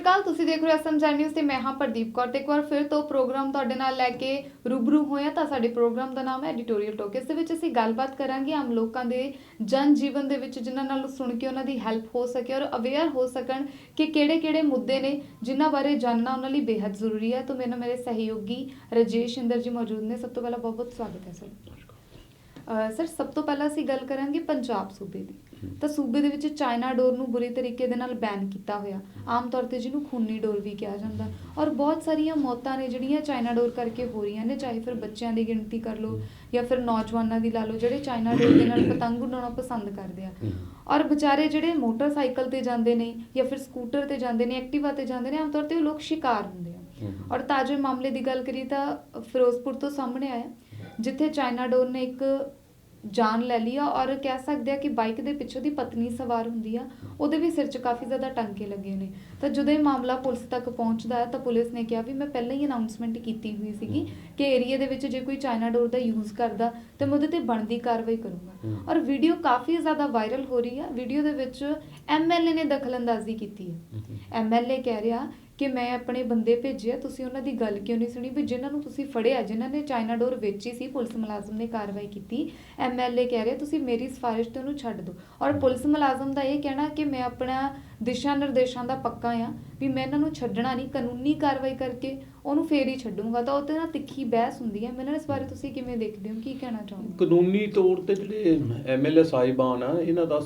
ਸ਼੍ਰੀ ਅਕਾਲ ਤੁਸੀਂ ਦੇਖ ਰਹੇ ਹੋ ਐਸਐਮ ਜੈ ਨਿਊਜ਼ ਤੇ ਮੈਂ ਹਾਂ ਪ੍ਰਦੀਪ ਕੌਰ ਤੇ ਇੱਕ ਵਾਰ ਫਿਰ ਤੋਂ ਪ੍ਰੋਗਰਾਮ ਤੁਹਾਡੇ ਨਾਲ ਲੈ ਕੇ ਰੂਬਰੂ ਹੋਇਆ ਤਾਂ ਸਾਡੇ ਪ੍ਰੋਗਰਾਮ ਦਾ ਨਾਮ ਹੈ ਐਡੀਟੋਰੀਅਲ ਟੋਕ। ਇਸ ਦੇ ਵਿੱਚ ਅਸੀਂ ਗੱਲਬਾਤ ਕਰਾਂਗੇ ਆਮ ਲੋਕਾਂ ਦੇ ਜਨ ਜੀਵਨ ਦੇ ਵਿੱਚ, ਜਿਨ੍ਹਾਂ ਨਾਲ ਸੁਣ ਕੇ ਉਹਨਾਂ ਦੀ ਹੈਲਪ ਹੋ ਸਕੇ ਔਰ ਅਵੇਅਰ ਹੋ ਸਕਣ ਕਿ ਕਿਹੜੇ-ਕਿਹੜੇ ਮੁੱਦੇ ਨੇ ਜਿਨ੍ਹਾਂ ਬਾਰੇ ਜਾਣਨਾ ਉਹਨਾਂ ਲਈ ਬੇहद ਜ਼ਰੂਰੀ ਹੈ। ਤਾਂ ਮੇਰੇ ਨਾਲ ਮੇਰੇ ਸਹਿਯੋਗੀ ਰਜੇਸ਼ ਇੰਦਰ ਜੀ ਮੌਜੂਦ ਨੇ। ਸਭ ਤੋਂ ਪਹਿਲਾਂ ਬਹੁਤ-ਬਹੁਤ ਸਵਾਗਤ ਹੈ ਸਰ। ਸਰ, ਸਭ ਤੋਂ ਪਹਿਲਾਂ ਅਸੀਂ ਗੱਲ ਕਰਾਂਗੇ ਪੰਜਾਬ ਸੂਬੇ ਦੀ। ਤਾਂ ਸੂਬੇ ਦੇ ਵਿੱਚ ਚਾਈਨਾ ਡੋਰ ਨੂੰ ਬੁਰੀ ਤਰੀਕੇ ਦੇ ਨਾਲ ਬੈਨ ਕੀਤਾ ਹੋਇਆ। ਆਮ ਤੌਰ ਤੇ ਜਿਹਨੂੰ ਖੂਨੀ ਡੋਰ ਵੀ ਕਿਹਾ ਜਾਂਦਾ। ਔਰ ਬਹੁਤ ਸਾਰੀਆਂ ਮੌਤਾਂ ਨੇ ਜਿਹੜੀਆਂ ਚਾਈਨਾ ਡੋਰ ਕਰਕੇ ਹੋ ਰਹੀਆਂ ਨੇ ਚਾਹੇ ਫਿਰ ਬੱਚਿਆਂ ਦੀ ਗਿਣਤੀ ਕਰ ਲਓ ਜਾਂ ਫਿਰ ਨੌਜਵਾਨਾਂ ਦੀ ਲਾ ਲਓ ਜਿਹੜੇ ਚਾਈਨਾ ਡੋਰ ਦੇ ਨਾਲ ਪਤੰਗ ਉਡਾਉਣਾ ਪਸੰਦ ਕਰਦੇ ਆ। ਔਰ ਵਿਚਾਰੇ ਜਿਹੜੇ ਮੋਟਰਸਾਈਕਲ ਤੇ ਜਾਂਦੇ ਨੇ ਜਾਂ ਫਿਰ ਸਕੂਟਰ ਤੇ ਜਾਂਦੇ ਨੇ ਐਕਟਿਵਾ ਤੇ ਜਾਂਦੇ ਨੇ ਆਮ ਤੌਰ ਤੇ ਉਹ ਲੋਕ ਸ਼ਿਕਾਰ ਹੁੰਦੇ ਆ। ਔਰ ਤਾਜੇ ਮਾਮਲੇ ਦੀ ਗੱਲ ਕਰੀ ਤਾਂ ਫਿਰੋਜ਼ਪੁਰ ਤੋਂ ਸਾਹਮਣੇ ਆਇਆ ਜਿੱਥੇ ਚਾਈਨਾ ਡੋਰ ਨੇ ਇੱਕ ਜਾਨ ਲੈ ਲਈ ਆ ਔਰ ਕਹਿ ਸਕਦੇ ਆ ਕਿ ਬਾਈਕ ਦੇ ਪਿੱਛੋਂ ਦੀ ਪਤਨੀ ਸਵਾਰ ਹੁੰਦੀ ਆ ਉਹਦੇ ਵੀ ਸਿਰ 'ਚ ਕਾਫੀ ਜ਼ਿਆਦਾ ਟਾਂਕੇ ਲੱਗੇ ਨੇ। ਤਾਂ ਜਦੋਂ ਇਹ ਮਾਮਲਾ ਪੁਲਿਸ ਤੱਕ ਪਹੁੰਚਦਾ ਹੈ ਤਾਂ ਪੁਲਿਸ ਨੇ ਕਿਹਾ ਵੀ ਮੈਂ ਪਹਿਲਾਂ ਹੀ ਅਨਾਉਂਸਮੈਂਟ ਕੀਤੀ ਹੋਈ ਸੀਗੀ ਕਿ ਏਰੀਆ ਦੇ ਵਿੱਚ ਜੇ ਕੋਈ ਚਾਈਨਾ ਡੋਰ ਦਾ ਯੂਜ਼ ਕਰਦਾ ਤੇ ਮੈਂ ਉਹਦੇ ਤੇ ਬਣਦੀ ਕਾਰਵਾਈ ਕਰੂੰਗਾ। ਔਰ ਵੀਡੀਓ ਕਾਫੀ ਜ਼ਿਆਦਾ ਵਾਇਰਲ ਹੋ ਰਹੀ ਆ। ਵੀਡੀਓ ਦੇ ਵਿੱਚ ਐਮਐਲਏ ਨੇ ਦਖਲਅੰਦਾਜ਼ੀ ਕੀਤੀ ਹੈ ਐਮਐਲਏ ਕਹਿ ਰਿਹਾ ਕਿ ਮੈਂ ਆਪਣੇ ਬੰਦੇ ਭੇਜਿਆ ਤੁਸੀਂ ਉਹਨਾਂ ਦੀ ਗੱਲ ਕਿਉਂ ਨਹੀਂ ਸੁਣੀ? ਵੀ ਜਿਨ੍ਹਾਂ ਨੂੰ ਤੁਸੀਂ ਫੜਿਆ, ਜਿਨ੍ਹਾਂ ਨੇ ਚਾਈਨਾ ਡੋਰ ਵੇਚੀ ਸੀ, ਪੁਲਿਸ ਮੁਲਾਜ਼ਮ ਨੇ ਕਾਰਵਾਈ ਕੀਤੀ। ਐਮਐਲਏ ਕਹਿ ਰਿਹਾ, ਤੁਸੀਂ ਮੇਰੀ ਸਿਫਾਰਿਸ਼ ਤੇ ਉਹਨੂੰ ਛੱਡ ਦਿਓ। ਔਰ ਪੁਲਿਸ ਮੁਲਾਜ਼ਮ ਦਾ ਇਹ ਕਹਿਣਾ ਕਿ ਮੈਂ ਆਪਣਾ ਦਿਸ਼ਾ ਨਿਰਦੇਸ਼ਾਂ ਦਾ ਪੱਕਾ ਆ ਵੀ ਮੈਂ ਇਹਨਾਂ ਨੂੰ ਛੱਡਣਾ ਨਹੀਂ ਕਾਨੂੰਨੀ ਕਾਰਵਾਈ ਕਰਕੇ ਉਹਨੂੰ ਫੇਰ ਹੀ ਛੱਡੂੰਗਾ। ਤਾਂ ਉਹਦੇ ਨਾਲ ਤਿੱਖੀ ਬਹਿਸ ਹੁੰਦੀ ਹੈ ਮੈਨੂੰ ਇਸ ਬਾਰੇ ਤੁਸੀਂ ਕਿਵੇਂ ਦੇਖਦੇ ਹੋ? ਕੀ ਕਹਿਣਾ ਚਾਹੋਗੇ? ਕਾਨੂੰਨੀ ਤੌਰ ਤੇ ਜਿਹੜੇ ਐਮਐਲਏ ਸਾਹਿਬਾਨ ਆ ਇਹਨਾਂ ਦਾ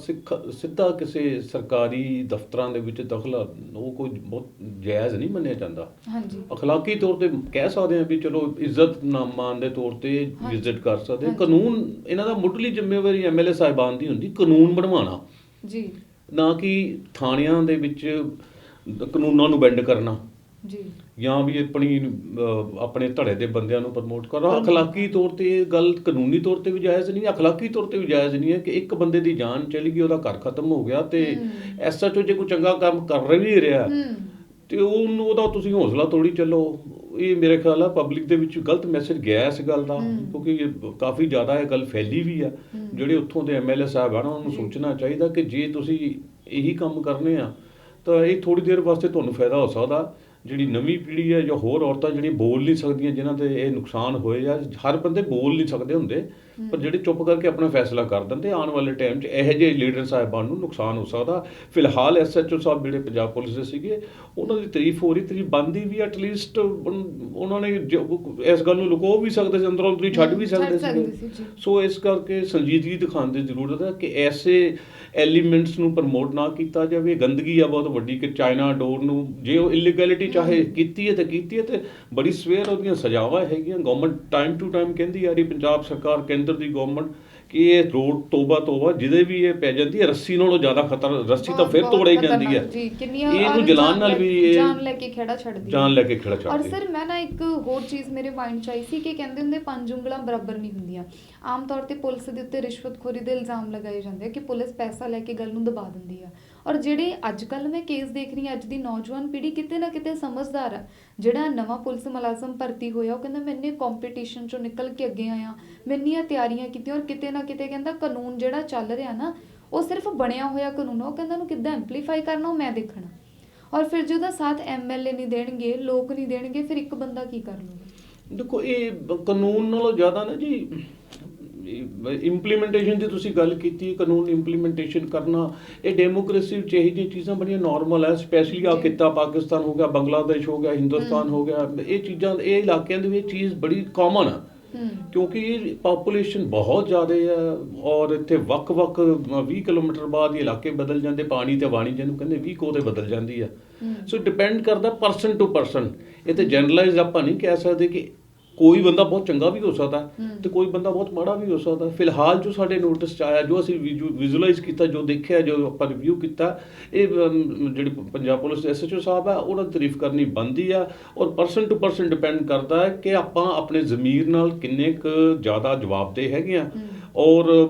ਸਿੱਧਾ ਕਿਸੇ ਸਰਕਾਰੀ ਦਫ਼ਤਰਾਂ ਦੇ ਵਿੱਚ ਦਖਲ ਉਹ ਕੋਈ ਬਹੁਤ ਜਾਇਜ਼ ਨਹੀਂ ਮੰਨਿਆ ਜਾਂਦਾ। ਹਾਂਜੀ। ਅਖਲਾਕੀ ਤੌਰ ਤੇ ਕਹਿ ਸਕਦੇ ਆ ਵੀ ਚਲੋ ਇੱਜ਼ਤ ਨਾਮਾਨ ਦੇ ਤੌਰ ਤੇ। ਵਿਜ਼ਿਟ ਕਰ ਸਕਦੇ। ਕਾਨੂੰਨ ਇਹਨਾਂ ਦਾ ਮੁੱਢਲੀ ਜ਼ਿੰਮੇਵਾਰੀ ਐਮਐਲਏ ਸਾਹਿਬਾਨ ਦੀ ਹੁੰਦੀ ਕਾਨੂੰਨ ਬਣਵਾਉਣਾ। ਜੀ। ਨਾ ਕਿ ਥਾਣਿਆਂ ਦੇ ਵਿੱਚ ਕਾਨੂੰਨਾਂ ਨੂੰ ਬੈਂਡ ਕਰਨਾ। ਜੀ। ਜਾਂ ਵੀ ਆਪਣੀ ਆਪਣੇ ਧੜੇ ਦੇ ਬੰਦਿਆਂ ਨੂੰ ਪ੍ਰਮੋਟ ਕਰਨਾ। ਅਖਲਾਕੀ ਤੌਰ ਤੇ ਇਹ ਗੱਲ ਕਾਨੂੰਨੀ ਤੌਰ ਤੇ ਵੀ ਜਾਇਜ਼ ਨਹੀਂ ਅਖਲਾਕੀ ਤੌਰ ਤੇ ਵੀ ਜਾਇਜ਼ ਨਹੀਂ ਹੈ ਕਿ ਇੱਕ ਬੰਦੇ ਦੀ ਜਾਨ ਚਲੀ ਗਈ ਉਹਦਾ ਘਰ ਖਤਮ ਹੋ ਗਿਆ ਤੇ। ਐਸਐਚਓ ਜੇ ਕੋਈ ਚੰਗਾ ਕੰਮ ਕਰ ਰਿਹਾ ਰਿਹਾ ਤੇ ਉਹਨੂੰ ਉਹਦਾ ਤੁਸੀਂ ਹੌਸਲਾ ਤੋੜੀ ਚੱਲੋ। ਇਹ ਮੇਰੇ ਖਿਆਲ ਆ ਪਬਲਿਕ ਦੇ ਵਿੱਚ ਗਲਤ ਮੈਸੇਜ ਗਿਆ ਇਸ ਗੱਲ ਦਾ। ਕਿਉਂਕਿ ਇਹ ਕਾਫੀ ਜ਼ਿਆਦਾ ਇਹ ਗੱਲ ਫੈਲੀ ਵੀ ਆ। ਜਿਹੜੇ ਉੱਥੋਂ ਦੇ ਐਮਐਲਏ ਸਾਹਿਬ ਆ ਨਾ ਉਹਨੂੰ ਜੀ। ਸੋਚਣਾ ਚਾਹੀਦਾ ਕਿ ਜੇ ਤੁਸੀਂ ਇਹੀ ਕੰਮ ਕਰਨੇ ਆ ਤਾਂ ਇਹ ਥੋੜੀ ਦੇਰ ਵਾਸਤੇ ਤੁਹਾਨੂੰ ਫਾਇਦਾ ਹੋ ਸਕਦਾ ਜਿਹੜੀ ਨਵੀਂ ਪੀੜ੍ਹੀ ਹੈ ਜਾਂ ਹੋਰ ਔਰਤਾਂ ਜਿਹੜੀਆਂ ਬੋਲ ਨਹੀਂ ਸਕਦੀਆਂ ਜਿਨ੍ਹਾਂ ਤੇ ਇਹ ਨੁਕਸਾਨ ਹੋਏ ਆ ਹਰ ਬੰਦੇ ਬੋਲ ਨਹੀਂ ਸਕਦੇ ਹੁੰਦੇ ਪਰ ਜਿਹੜੇ ਚੁੱਪ ਕਰਕੇ ਆਪਣਾ ਫੈਸਲਾ ਕਰ ਦਿੰਦੇ ਆਉਣ ਵਾਲੇ ਟਾਈਮ 'ਚ ਇਹੋ ਜਿਹੇ ਲੀਡਰ ਸਾਹਿਬਾਨ ਨੂੰ ਨੁਕਸਾਨ ਹੋ ਸਕਦਾ। ਫਿਲਹਾਲ ਐਸਐਚਓ ਸਾਹਿਬ ਜਿਹੜੇ ਪੰਜਾਬ ਪੁਲਿਸ ਦੇ ਸੀਗੇ ਉਹਨਾਂ ਦੀ ਤਾਰੀਫ ਹੋ ਰਹੀ ਤਾਰੀਫ ਬੰਦੀ ਵੀ ਐਟਲੀਸਟ ਉਹਨਾਂ ਨੇ ਇਸ ਗੱਲ ਨੂੰ ਲੁਕੋ ਵੀ ਸਕਦੇ ਸੀ ਅੰਦਰੋਂ ਅੰਦਰੀ ਛੱਡ ਵੀ ਸਕਦੇ ਸੀ। ਸੋ ਇਸ ਕਰਕੇ ਸੰਜੀਦਗੀ ਦਿਖਾਉਣ ਦੀ ਜ਼ਰੂਰਤ ਹੈ ਕਿ ਐਸੇ ਐਲੀਮੈਂਟਸ ਨੂੰ ਪ੍ਰਮੋਟ ਨਾ ਕੀਤਾ ਜਾਵੇ। ਗੰਦਗੀ ਆ ਬਹੁਤ ਵੱਡੀ ਕਿ ਚਾਈਨਾ ਡੋਰ ਨੂੰ ਜੇ ਉਹ ਇਲੀਗੈਲਿਟੀ ਚਾਹੇ ਕੀਤੀ ਹੈ ਤੇ ਕੀਤੀ ਹੈ ਤੇ ਬੜੀ ਸਵੇਰ ਉਹਦੀਆਂ ਸਜ਼ਾਵਾਂ ਹੈਗੀਆਂ। ਗਵਰਨਮੈਂਟ ਟਾਈਮ ਟੂ ਟਾਈਮ ਕਹਿੰਦੀ ਆ ਰਹੀ। ਪੰਜਾਬ ਸਰਕਾਰ ਕੇਂਦਰ ਦੀ ਗਵਰਨਮੈਂਟ ਕਿ ਇਹ ਰੋਡ ਤੋਬਾ ਤੋਬਾ ਜਿਹਦੇ ਵੀ ਇਹ ਪੈ ਜਾਂਦੀ ਹੈ ਰੱਸੀ ਨਾਲੋਂ ਜ਼ਿਆਦਾ ਖਤਰ ਰੱਸੀ ਤਾਂ ਫਿਰ ਤੋੜੀ ਜਾਂਦੀ ਹੈ। ਇਹਨੂੰ ਔਰ ਜਲਾਨ ਨਾਲ ਵੀ ਇਹ ਜਾਨ ਲੈ ਕੇ ਖੇੜਾ ਛੱਡਦੀ। ਜਾਨ ਲੈ ਕੇ ਖੇੜਾ ਔਰ ਛੱਡਦੀ ਸਰ ਮੈਂ ਨਾ ਇੱਕ ਹੋਰ ਚੀਜ਼ ਮੇਰੇ ਮਾਈਂਡ 'ਚ ਆਈ ਸੀ ਕਿ ਕਹਿੰਦੇ ਹੁੰਦੇ ਪੰਜ ਉਂਗਲਾਂ ਬਰਾਬਰ ਨਹੀਂ ਹੁੰਦੀਆਂ। ਆਮ ਤੌਰ ਤੇ ਪੁਲਿਸ ਦੇ ਉੱਤੇ ਰਿਸ਼ਵਤਖੋਰੀ ਦੇ ਇਲਜ਼ਾਮ ਲਗਾਏ ਜਾਂਦੇ ਆ ਕਿ ਪੁਲਿਸ ਪੈਸਾ ਲੈ ਕੇ ਗੱਲ ਨੂੰ ਦਬਾ ਦਿੰਦੀ ਆ। ਔਰ ਜਿਹੜੇ ਅੱਜ ਕੱਲ ਮੈਂ ਕੇਸ ਦੇਖ ਰਹੀ ਹਾਂ, ਅੱਜ ਦੀ ਨੌਜਵਾਨ ਪੀੜ੍ਹੀ ਕਿਤੇ ਨਾ ਕਿਤੇ ਸਮਝਦਾਰ ਆ। ਜਿਹੜਾ ਨਵਾਂ ਪੁਲਿਸ ਮੁਲਾਜ਼ਮ ਭਰਤੀ ਹੋਇਆ, ਉਹ ਕਹਿੰਦਾ, ਮੈਂ ਇੰਨੇ ਕੰਪੀਟੀਸ਼ਨ ਚੋਂ ਨਿਕਲ ਕੇ ਅੱਗੇ ਆਇਆ, ਮੈਂ ਇੰਨੀਆਂ ਤਿਆਰੀਆਂ ਕੀਤੀਆਂ ਔਰ ਕਿਤੇ ਨਾ ਕਿਤੇ ਕਹਿੰਦਾ ਕਾਨੂੰਨ ਜਿਹੜਾ ਚੱਲ ਰਿਹਾ ਨਾ, ਉਹ ਸਿਰਫ ਬਣਿਆ ਹੋਇਆ ਕਾਨੂੰਨ ਆ। ਉਹ ਕਹਿੰਦਾ, ਉਹਨੂੰ ਕਿੱਦਾਂ ਐਮਪਲੀਫਾਈ ਕਰਨਾ, ਉਹ ਮੈਂ ਦੇਖਣਾ। ਔਰ ਫਿਰ ਜੇ ਉਹਦਾ ਸਾਥ ਐਮਐਲਏ ਨਹੀਂ ਦੇਣਗੇ, ਲੋਕ ਨਹੀਂ ਦੇਣਗੇ, ਫਿਰ ਇੱਕ ਬੰਦਾ ਕੀ ਕਰ ਲੂਗਾ ਦੇਖੋ, ਇਹ ਕਾਨੂੰਨ ਨਾਲੋਂ ਜ਼ਿਆਦਾ ਨਾ ਜੀ ਇੰਪਲੀਮੈਂਟੇਸ਼ਨ ਦੀ ਤੁਸੀਂ ਗੱਲ ਕੀਤੀ ਕਾਨੂੰਨ ਇੰਪਲੀਮੈਂਟੇਸ਼ਨ ਕਰਨਾ ਇਹ ਡੈਮੋਕ੍ਰੇਸੀ ਵਿੱਚ ਇਹੀ ਜਿਹੀਆਂ ਚੀਜ਼ਾਂ ਬੜੀਆਂ ਨਾਰਮਲ ਹੈ ਸਪੈਸ਼ਲੀ ਆ ਜੀ। ਕਿੱਤਾ ਪਾਕਿਸਤਾਨ ਹੋ ਗਿਆ ਬੰਗਲਾਦੇਸ਼ ਹੋ ਗਿਆ ਹਿੰਦੁਸਤਾਨ। ਹੋ ਗਿਆ ਇਹ ਚੀਜ਼ਾਂ ਇਹ ਇਲਾਕਿਆਂ ਦੇ ਵਿੱਚ ਚੀਜ਼ ਬੜੀ ਕਾਮਨ ਆ ਹੂੰ ਕਿਉਂਕਿ ਪਾਪੂਲੇਸ਼ਨ ਬਹੁਤ ਜ਼ਿਆਦਾ ਹੈ ਔਰ ਇੱਥੇ ਵੱਖ-ਵੱਖ 20 ਕਿਲੋਮੀਟਰ ਬਾਅਦ ਇਹ ਇਲਾਕੇ ਬਦਲ ਜਾਂਦੇ ਪਾਣੀ ਤੇ ਵਾਣੀ ਜਿਹਨੂੰ ਕਹਿੰਦੇ 20 ਕੋ ਤੇ ਬਦਲ ਜਾਂਦੀ ਆ ਹੂੰ। ਸੋ ਡਿਪੈਂਡ ਕਰਦਾ ਪਰਸਨ ਟੂ ਪਰਸਨ ਇਹ ਤੇ ਜਨਰਲਾਈਜ਼ ਆਪਾਂ ਨਹੀਂ ਕਹਿ ਸਕਦੇ ਕਿ ਕੋਈ ਬੰਦਾ ਬਹੁਤ ਚੰਗਾ ਵੀ ਹੋ ਸਕਦਾ ਹੂੰ। ਤੇ ਕੋਈ ਬੰਦਾ ਬਹੁਤ ਮਾੜਾ ਵੀ ਹੋ ਸਕਦਾ ਫਿਲਹਾਲ ਜੋ ਸਾਡੇ ਨੋਟਿਸ ਚ ਆਇਆ ਜੋ ਅਸੀਂ ਵਿਜ਼ੂਅਲਾਈਜ਼ ਕੀਤਾ ਜੋ ਦੇਖਿਆ ਜੋ ਆਪਾਂ ਰਿਵਿਊ ਕੀਤਾ ਇਹ ਜਿਹੜੀ ਪੰਜਾਬ ਪੁਲਿਸ ਦੇ ਐਸਐਚਓ ਸਾਹਿਬ ਆ ਉਹਨਾਂ ਦੀ ਤਾਰੀਫ ਕਰਨੀ ਬੰਦੀ ਆ ਔਰ ਪਰਸਨ ਟੂ ਪਰਸਨ ਡਿਪੈਂਡ ਕਰਦਾ ਹੈ ਕਿ ਆਪਾਂ ਆਪਣੇ ਜ਼ਮੀਰ ਨਾਲ ਕਿੰਨੇ ਕੁ ਜ਼ਿਆਦਾ ਜਵਾਬਦੇਹ ਹੈਗੇ ਆ। ਔਰ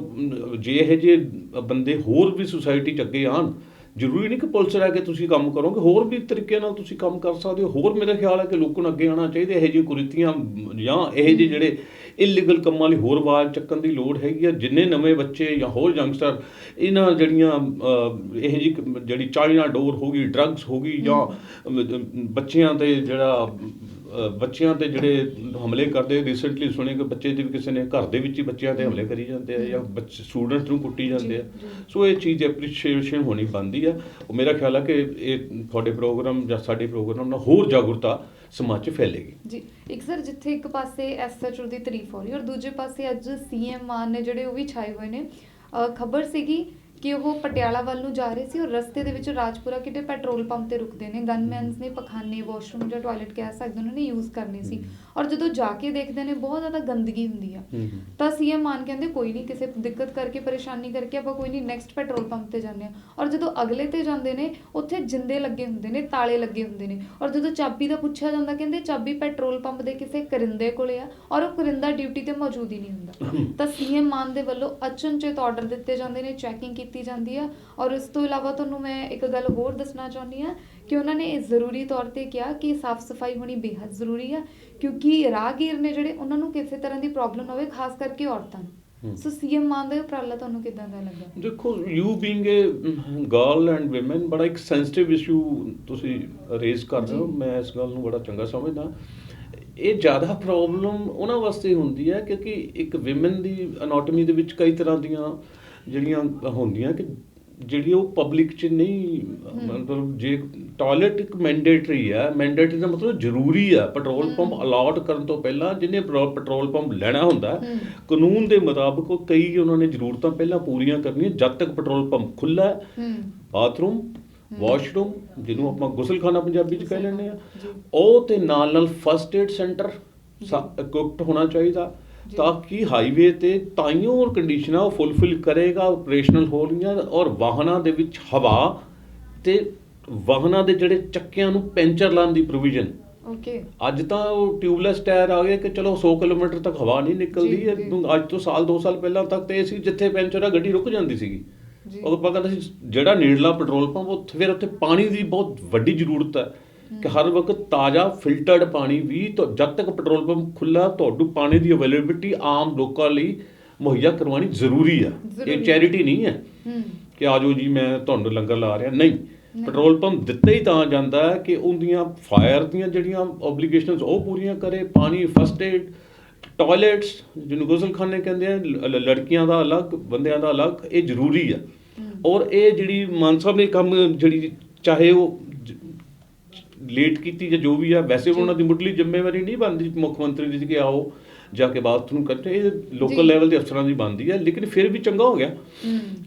ਜੇ ਇਹ ਜੇ ਬੰਦੇ ਹੋਰ ਵੀ ਸੁਸਾਇਟੀ ਚ ਅੱਗੇ ਆਣ ਜ਼ਰੂਰੀ ਨਹੀਂ ਕਿ ਪੁਲਿਸ ਰਹਿ ਕੇ ਤੁਸੀਂ ਕੰਮ ਕਰੋਗੇ, ਹੋਰ ਵੀ ਤਰੀਕੇ ਨਾਲ ਤੁਸੀਂ ਕੰਮ ਕਰ ਸਕਦੇ ਹੋ। ਹੋਰ ਮੇਰੇ ਖਿਆਲ ਹੈ ਕਿ ਲੋਕਾਂ ਨੂੰ ਅੱਗੇ ਆਉਣਾ ਚਾਹੀਦਾ, ਇਹੋ ਜਿਹੀ ਕੁਰੀਤੀਆਂ ਜਾਂ ਇਹੋ ਜਿਹੇ ਜਿਹੜੇ ਇਲੀਗਲ ਕੰਮਾਂ ਲਈ ਹੋਰ ਆਵਾਜ਼ ਚੱਕਣ ਦੀ ਲੋੜ ਹੈਗੀ ਆ। ਜਿੰਨੇ ਨਵੇਂ ਬੱਚੇ ਜਾਂ ਹੋਰ ਯੰਗਸਟਰ ਇਹਨਾਂ ਜਿਹੜੀਆਂ ਇਹੋ ਜਿਹੀ ਜਿਹੜੀ ਚਾਈਨਾ ਡੋਰ ਹੋ ਗਈ ਡਰੱਗਸ ਹੋ ਗਈ ਜਾਂ ਬੱਚਿਆਂ ਤੇ ਜਿਹੜਾ ਬੱਚਿਆਂ ਤੇ ਜਿਹੜੇ ਹਮਲੇ ਕਰਦੇ ਰੀਸੈਂਟਲੀ ਸੁਣੇ ਕਿ ਬੱਚੇ ਦੇ ਵੀ ਕਿਸੇ ਨੇ ਘਰ ਦੇ ਵਿੱਚ ਹੀ ਬੱਚਿਆਂ ਤੇ ਹਮਲੇ ਕਰੀ ਜਾਂਦੇ ਆ ਜਾਂ ਬੱਚੇ ਸਟੂਡੈਂਟਸ ਨੂੰ ਕੁੱਟੀ ਜਾਂਦੇ ਆ। ਸੋ ਇਹ ਚੀਜ਼ ਐਪਰੀਸ਼ੀਏਸ਼ਨ ਹੋਣੀ ਬਣਦੀ ਆ। ਉਹ ਮੇਰਾ ਖਿਆਲ ਹੈ ਕਿ ਇਹ ਤੁਹਾਡੇ ਪ੍ਰੋਗਰਾਮ ਜਾਂ ਸਾਡੇ ਪ੍ਰੋਗਰਾਮ ਨਾਲ ਹੋਰ ਜਾਗਰੂਕਤਾ ਸਮਾਜ 'ਚ ਫੈਲੇਗੀ। ਜੀ ਇੱਕ ਸਰ ਜਿੱਥੇ ਇੱਕ ਪਾਸੇ ਐਸਐਚਓ ਦੀ ਤਾਰੀਫ ਹੋ ਰਹੀ ਔਰ ਦੂਜੇ ਪਾਸੇ ਅੱਜ ਸੀਐਮ ਮਾਨ ਨੇ ਜਿਹੜੇ ਉਹ ਵੀ ਛਾਏ ਹੋਏ ਨੇ। ਖਬਰ ਸੀਗੀ ਕਿ ਉਹ ਪਟਿਆਲਾ ਵੱਲ ਨੂੰ ਜਾ ਰਹੇ ਸੀ ਔਰ ਰਸਤੇ ਦੇ ਵਿੱਚ ਰਾਜਪੁਰਾ ਕਿਤੇ ਪੈਟਰੋਲ ਪੰਪ ਤੇ ਰੁਕਦੇ ਨੇ। ਗਨਮੈਨਸ ਨੇ ਪਖਾਨੇ ਵਾਸ਼ਰੂਮ ਜਾਂ ਟਾਇਲਟ ਕਹਿ ਸਕਦੇ ਉਹਨਾਂ ਨੇ ਯੂਜ਼ ਕਰਨੀ ਸੀ। ਔਰ ਜਦੋਂ ਜਾ ਕੇ ਦੇਖਦੇ ਨੇ ਬਹੁਤ ਜ਼ਿਆਦਾ ਗੰਦਗੀ ਹੁੰਦੀ ਆ। ਤਾਂ ਸੀਐਮ ਮਾਨ ਕਹਿੰਦੇ ਕੋਈ ਨਹੀਂ ਕਿਸੇ ਦਿੱਕਤ ਕਰਕੇ ਪਰੇਸ਼ਾਨੀ ਕਰਕੇ ਆਪਾਂ ਕੋਈ ਨਹੀਂ ਨੈਕਸਟ ਪੈਟਰੋਲ ਪੰਪ ਤੇ ਜਾਂਦੇ ਆ। ਔਰ ਜਦੋਂ ਅਗਲੇ ਤੇ ਜਾਂਦੇ ਨੇ ਉੱਥੇ ਜਿੰਦੇ ਲੱਗੇ ਹੁੰਦੇ ਨੇ ਤਾਲੇ ਲੱਗੇ ਹੁੰਦੇ ਨੇ। ਔਰ ਜਦੋਂ ਚਾਬੀ ਦਾ ਪੁੱਛਿਆ ਜਾਂਦਾ ਕਹਿੰਦੇ ਚਾਬੀ ਪੈਟਰੋਲ ਪੰਪ ਦੇ ਕਿਸੇ ਕਰਿੰਦੇ ਕੋਲੇ ਆ ਔਰ ਉਹ ਕਰਿੰਦਾ ਡਿਊਟੀ ਤੇ ਮੌਜੂਦ ਹੀ ਨਹੀਂ ਹੁੰਦਾ। ਤਾਂ ਸੀਐਮ ਮਾਨ ਦੇ ਵੱਲੋਂ ਅਚਨਚੇਤ ਆਰਡਰ ਦਿੱਤੇ ਜਾਂਦੇ ਨੇ ਚੈਕਿੰਗ ਕੀਤੀ ਜਾਂਦੀ ਆ। ਔਰ ਇਸ ਤੋਂ ਇਲਾਵਾ ਤੁਹਾਨੂੰ ਮੈਂ ਇੱਕ ਗੱਲ ਹੋਰ ਦੱਸਣਾ ਚਾਹੁੰਦੀ ਆ ਕਿ ਉਹਨਾਂ ਨੇ ਇਹ ਜ਼ਰੂਰੀ ਤੌਰ ਤੇ ਕਿਹਾ ਕਿ ਸਾਫ਼ ਸਫ਼ਾਈ ਹੋਣੀ ਬੇहद ਜ਼ਰੂਰੀ ਆ। ਕਿਉਂਕਿ ਰਾਹਗੀਰ ਨੇ ਜਿਹੜੇ ਉਹਨਾਂ ਨੂੰ ਕਿਸੇ ਤਰ੍ਹਾਂ ਦੀ ਪ੍ਰੋਬਲਮ ਹੋਵੇ ਖਾਸ ਕਰਕੇ ਔਰਤਾਂ ਨੂੰ। ਸੋ ਸੀਐਮ ਮਾਨ ਦਾ ਇਹ ਉਪਰਾਲਾ ਤੁਹਾਨੂੰ ਕਿਦਾਂ ਦਾ ਲੱਗਾ ਦੇਖੋ you being a girl and woman ਬੜਾ ਇੱਕ ਸੈਂਸਿਟਿਵ ਇਸ਼ੂ ਤੁਸੀਂ ਰੇਜ਼ ਕਰ ਰਹੇ ਹੋ। ਮੈਂ ਇਸ ਗੱਲ ਨੂੰ ਬੜਾ ਚੰਗਾ ਸਮਝਦਾ ਇਹ ਜ਼ਿਆਦਾ ਪ੍ਰੋਬਲਮ ਉਹਨਾਂ ਵਾਸਤੇ ਹੁੰਦੀ ਹੈ ਕਿਉਂਕਿ ਇੱਕ ਔਮਨ ਦੀ ਅਨਾਟਮੀ ਦੇ ਵਿੱਚ ਕਈ ਤਰ੍ਹਾਂ ਦੀਆਂ ਜਿਹੜੀਆਂ ਹੁੰਦੀਆਂ ਕਿ ਜਿਹੜੀ ਉਹ ਪਬਲਿਕ 'ਚ ਨਹੀਂ ਮਤਲਬ ਜੇ ਟਾਇਲਟ ਇੱਕ ਮੈਂਡੇਟਰੀ ਹੈ ਮੈਂਡੇਟਰੀ ਦਾ ਮਤਲਬ ਜ਼ਰੂਰੀ ਹੈ ਪੈਟਰੋਲ। ਪੰਪ ਅਲਾਟ ਕਰਨ ਤੋਂ ਪਹਿਲਾਂ ਜਿਹਨੇ ਪੈਟਰੋ- ਪੈਟਰੋਲ ਪੰਪ ਲੈਣਾ ਹੁੰਦਾ। ਕਾਨੂੰਨ ਦੇ ਮੁਤਾਬਕ ਉਹ ਕਈ ਉਹਨਾਂ ਨੇ ਜ਼ਰੂਰਤਾਂ ਪਹਿਲਾਂ ਪੂਰੀਆਂ ਕਰਨੀਆਂ ਜਦ ਤੱਕ ਪੈਟਰੋਲ ਪੰਪ ਖੁੱਲਾ ਬਾਥਰੂਮ ਵਾਸ਼ਰੂਮ ਜਿਹਨੂੰ ਆਪਾਂ ਗੁਸਲਖਾਨਾ ਪੰਜਾਬੀ ਚ ਕਹਿ ਲੈਂਦੇ ਆ। ਉਹ ਤੇ ਨਾਲ ਨਾਲ ਫਸਟ ਏਡ ਸੈਂਟਰ ਇਕਵਿਪਡ ਹੋਣਾ ਚਾਹੀਦਾ। ਤਾਂ ਕਿ ਹਾਈਵੇ ਤੇ ਤਾਈਓ ਕੰਡੀਸ਼ਨਾਂ ਉਹ ਫੁੱਲਫਿਲ ਕਰੇਗਾ ਆਪਰੇਸ਼ਨਲ ਹੋ ਰਹੀਆਂ ਔਰ ਵਾਹਨਾਂ ਦੇ ਵਿੱਚ ਹਵਾ ਤੇ ਵਾਹਨਾਂ ਦੇ ਜਿਹੜੇ ਚੱਕਿਆਂ ਨੂੰ ਪੈਂਚਰ ਲਾਉਣ ਦੀ ਪ੍ਰੋਵੀਜ਼ਨ ਓਕੇ ਅੱਜ ਤਾਂ ਉਹ ਟਿਊਬਲੈਸ ਟਾਇਰ ਆ ਗਏ ਕਿ ਚਲੋ 100 ਕਿਲੋਮੀਟਰ ਤੱਕ ਹਵਾ ਨਹੀਂ ਨਿਕਲਦੀ। ਅੱਜ ਤੋਂ ਸਾਲ 2 ਸਾਲ ਪਹਿਲਾਂ ਤੱਕ ਤੇ ਸੀ ਜਿੱਥੇ ਪੈਂਚਰ ਆ ਗੱਡੀ ਰੁਕ ਜਾਂਦੀ ਸੀਗੀ। ਉਹ ਸੀ ਜਿਹੜਾ ਨੇੜਲਾ ਪੈਟਰੋਲ ਪੰਪ ਉੱਥੇ ਫਿਰ ਉੱਥੇ ਪਾਣੀ ਦੀ ਬਹੁਤ ਵੱਡੀ ਜ਼ਰੂਰਤ ਹੈ। ਕਿ ਹਰ ਵਕਤ ਤਾਜ਼ਾ ਫਿਲਟਰਡ ਪਾਣੀ ਵੀ ਤੋਂ ਜਦ ਤੱਕ ਪੈਟਰੋਲ ਪੰਪ ਖੁੱਲਾ ਤੁਹਾਨੂੰ ਪਾਣੀ ਦੀ ਅਵੇਲੇਬਿਲਟੀ ਆਮ ਲੋਕਾਂ ਲਈ ਮੁਹੱਈਆ ਕਰਵਾਉਣੀ ਜ਼ਰੂਰੀ ਜ਼ਰੂਰੀ ਇਹ। ਚੈਰਿਟੀ ਨਹੀਂ ਹੈ ਕਿ ਆਜੋ ਜੀ ਮੈਂ ਤੁਹਾਨੂੰ ਲੰਗਰ ਲਾ ਰਿਹਾ। ਨਹੀਂ ਪੈਟਰੋਲ ਪੰਪ ਦਿੱਤਾ ਹੀ ਤਾਂ ਜਾਂਦਾ ਹੈ ਕਿ ਉਹਦੀਆਂ ਫਾਇਰ ਦੀਆਂ ਜਿਹੜੀਆਂ ਓਬਲੀਗੇਸ਼ਨਸ ਉਹ ਪੂਰੀਆਂ ਕਰੇ ਪਾਣੀ ਫਸਟ ਏਡ ਟਾਇਲਟਸ ਜਿਹਨੂੰ ਗੁਸਲਖਾਨੇ ਕਹਿੰਦੇ ਆ ਲੜਕੀਆਂ ਦਾ ਅਲੱਗ ਬੰਦਿਆਂ ਦਾ ਅਲੱਗ ਇਹ ਜ਼ਰੂਰੀ ਆ। ਹੂੰ। ਔਰ ਇਹ ਜਿਹੜੀ ਮਾਨ ਸਾਹਿਬ ਨੇ ਕੰਮ ਜਿਹੜੀ ਚਾਹੇ ਉਹ ਲੇਟ ਕੀਤੀ ਜਾਂ ਜੋ ਵੀ ਆ ਵੈਸੇ। ਉਹਨਾਂ ਦੀ ਮੁੱਢਲੀ ਜ਼ਿੰਮੇਵਾਰੀ ਨਹੀਂ ਬਣਦੀ ਮੁੱਖ ਮੰਤਰੀ ਦੀ ਕਿ ਆਓ ਜਾ ਕੇ ਬਾਥਰੂਮ ਕਰਦੇ ਇਹ। ਲੋਕਲ ਲੈਵਲ ਦੇ ਅਫਸਰਾਂ ਦੀ ਬਣਦੀ ਹੈ ਲੇਕਿਨ ਫਿਰ ਵੀ ਚੰਗਾ ਹੋ ਗਿਆ।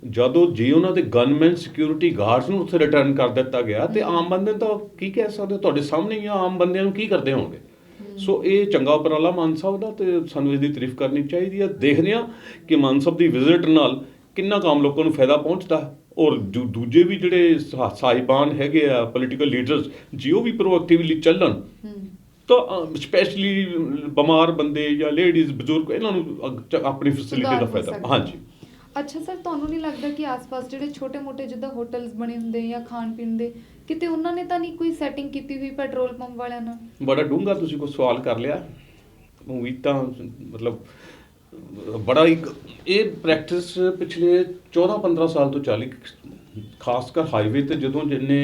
ਜਦੋਂ ਜੇ ਉਹਨਾਂ ਦੇ ਗਨਮੈਨ ਸਿਕਿਉਰਿਟੀ ਗਾਰਡਸ ਨੂੰ ਉੱਥੇ ਰਿਟਰਨ ਕਰ ਦਿੱਤਾ ਗਿਆ ਤੇ ਆਮ ਬੰਦੇ ਨੂੰ ਤਾਂ ਕੀ ਕਹਿ ਸਕਦੇ ਹੋ? ਤੁਹਾਡੇ ਸਾਹਮਣੇ ਹੀ ਆਮ ਬੰਦਿਆਂ ਨੂੰ ਕੀ ਕਰਦੇ ਹੋਣਗੇ? ਸੋ ਇਹ ਚੰਗਾ ਉਪਰਾਲਾ ਮਾਨ ਸਾਹਿਬ ਦਾ ਤੇ ਸਾਨੂੰ ਇਸ ਦੀ ਤਾਰੀਫ ਕਰਨੀ ਚਾਹੀਦੀ ਹੈ ਦੇਖਦੇ ਹਾਂ ਕਿ ਮਾਨ ਸਾਹਿਬ ਦੀ ਵਿਜ਼ਿਟ ਨਾਲ ਕਿੰਨਾ ਕੰਮ ਲੋਕਾਂ ਨੂੰ ਫਾਇਦਾ ਪਹੁੰਚਦਾ ਹੈ। ਔਰ ਦੂਜੇ ਵੀ ਜਿਹੜੇ ਸਾਹਿਬਾਨ ਹੈਗੇ ਆ ਪੋਲੀਟੀਕਲ ਲੀਡਰਸ ਜੇ ਉਹ ਵੀ ਪ੍ਰੋਐਕਟਿਵਲੀ ਚੱਲਣ ਤਾਂ ਸਪੈਸ਼ਲੀ ਬਿਮਾਰ ਬੰਦੇ ਜਾਂ ਲੇਡੀਜ਼ ਬਜ਼ੁਰਗ ਇਹਨਾਂ ਨੂੰ ਆਪਣੀ ਫੈਸਿਲਿਟੀ ਦਾ ਫਾਇਦਾ। ਹਾਂਜੀ। ਅੱਛਾ ਸਰ ਤੁਹਾਨੂੰ ਨਹੀਂ ਲੱਗਦਾ ਕਿ ਆਸ-ਪਾਸ ਜਿਹੜੇ ਛੋਟੇ-ਮੋਟੇ ਜਿੱਦਾਂ ਹੋਟਲਸ ਬਣੇ ਹੁੰਦੇ ਜਾਂ ਖਾਣ-ਪੀਣ ਦੇ ਕਿਤੇ ਉਹਨਾਂ ਨੇ ਤਾਂ ਨਹੀਂ ਕੋਈ ਸੈਟਿੰਗ ਕੀਤੀ ਹੋਈ ਪੈਟਰੋਲ ਪੰਪ ਵਾਲਿਆਂ ਨਾਲ? ਬੜਾ ਡੂੰਘਾ ਤੁਸੀਂ ਕੋਈ ਸਵਾਲ ਕਰ ਲਿਆ। ਉਮੀਦ ਤਾਂ ਮਤਲਬ ਬੜਾ ਇੱਕ ਇਹ ਪ੍ਰੈਕਟਿਸ ਪਿਛਲੇ 14-15 ਸਾਲ ਤੋਂ ਚੱਲ ਖਾਸ ਕਰ ਹਾਈਵੇ ਤੇ ਜਦੋਂ ਜਿੰਨੇ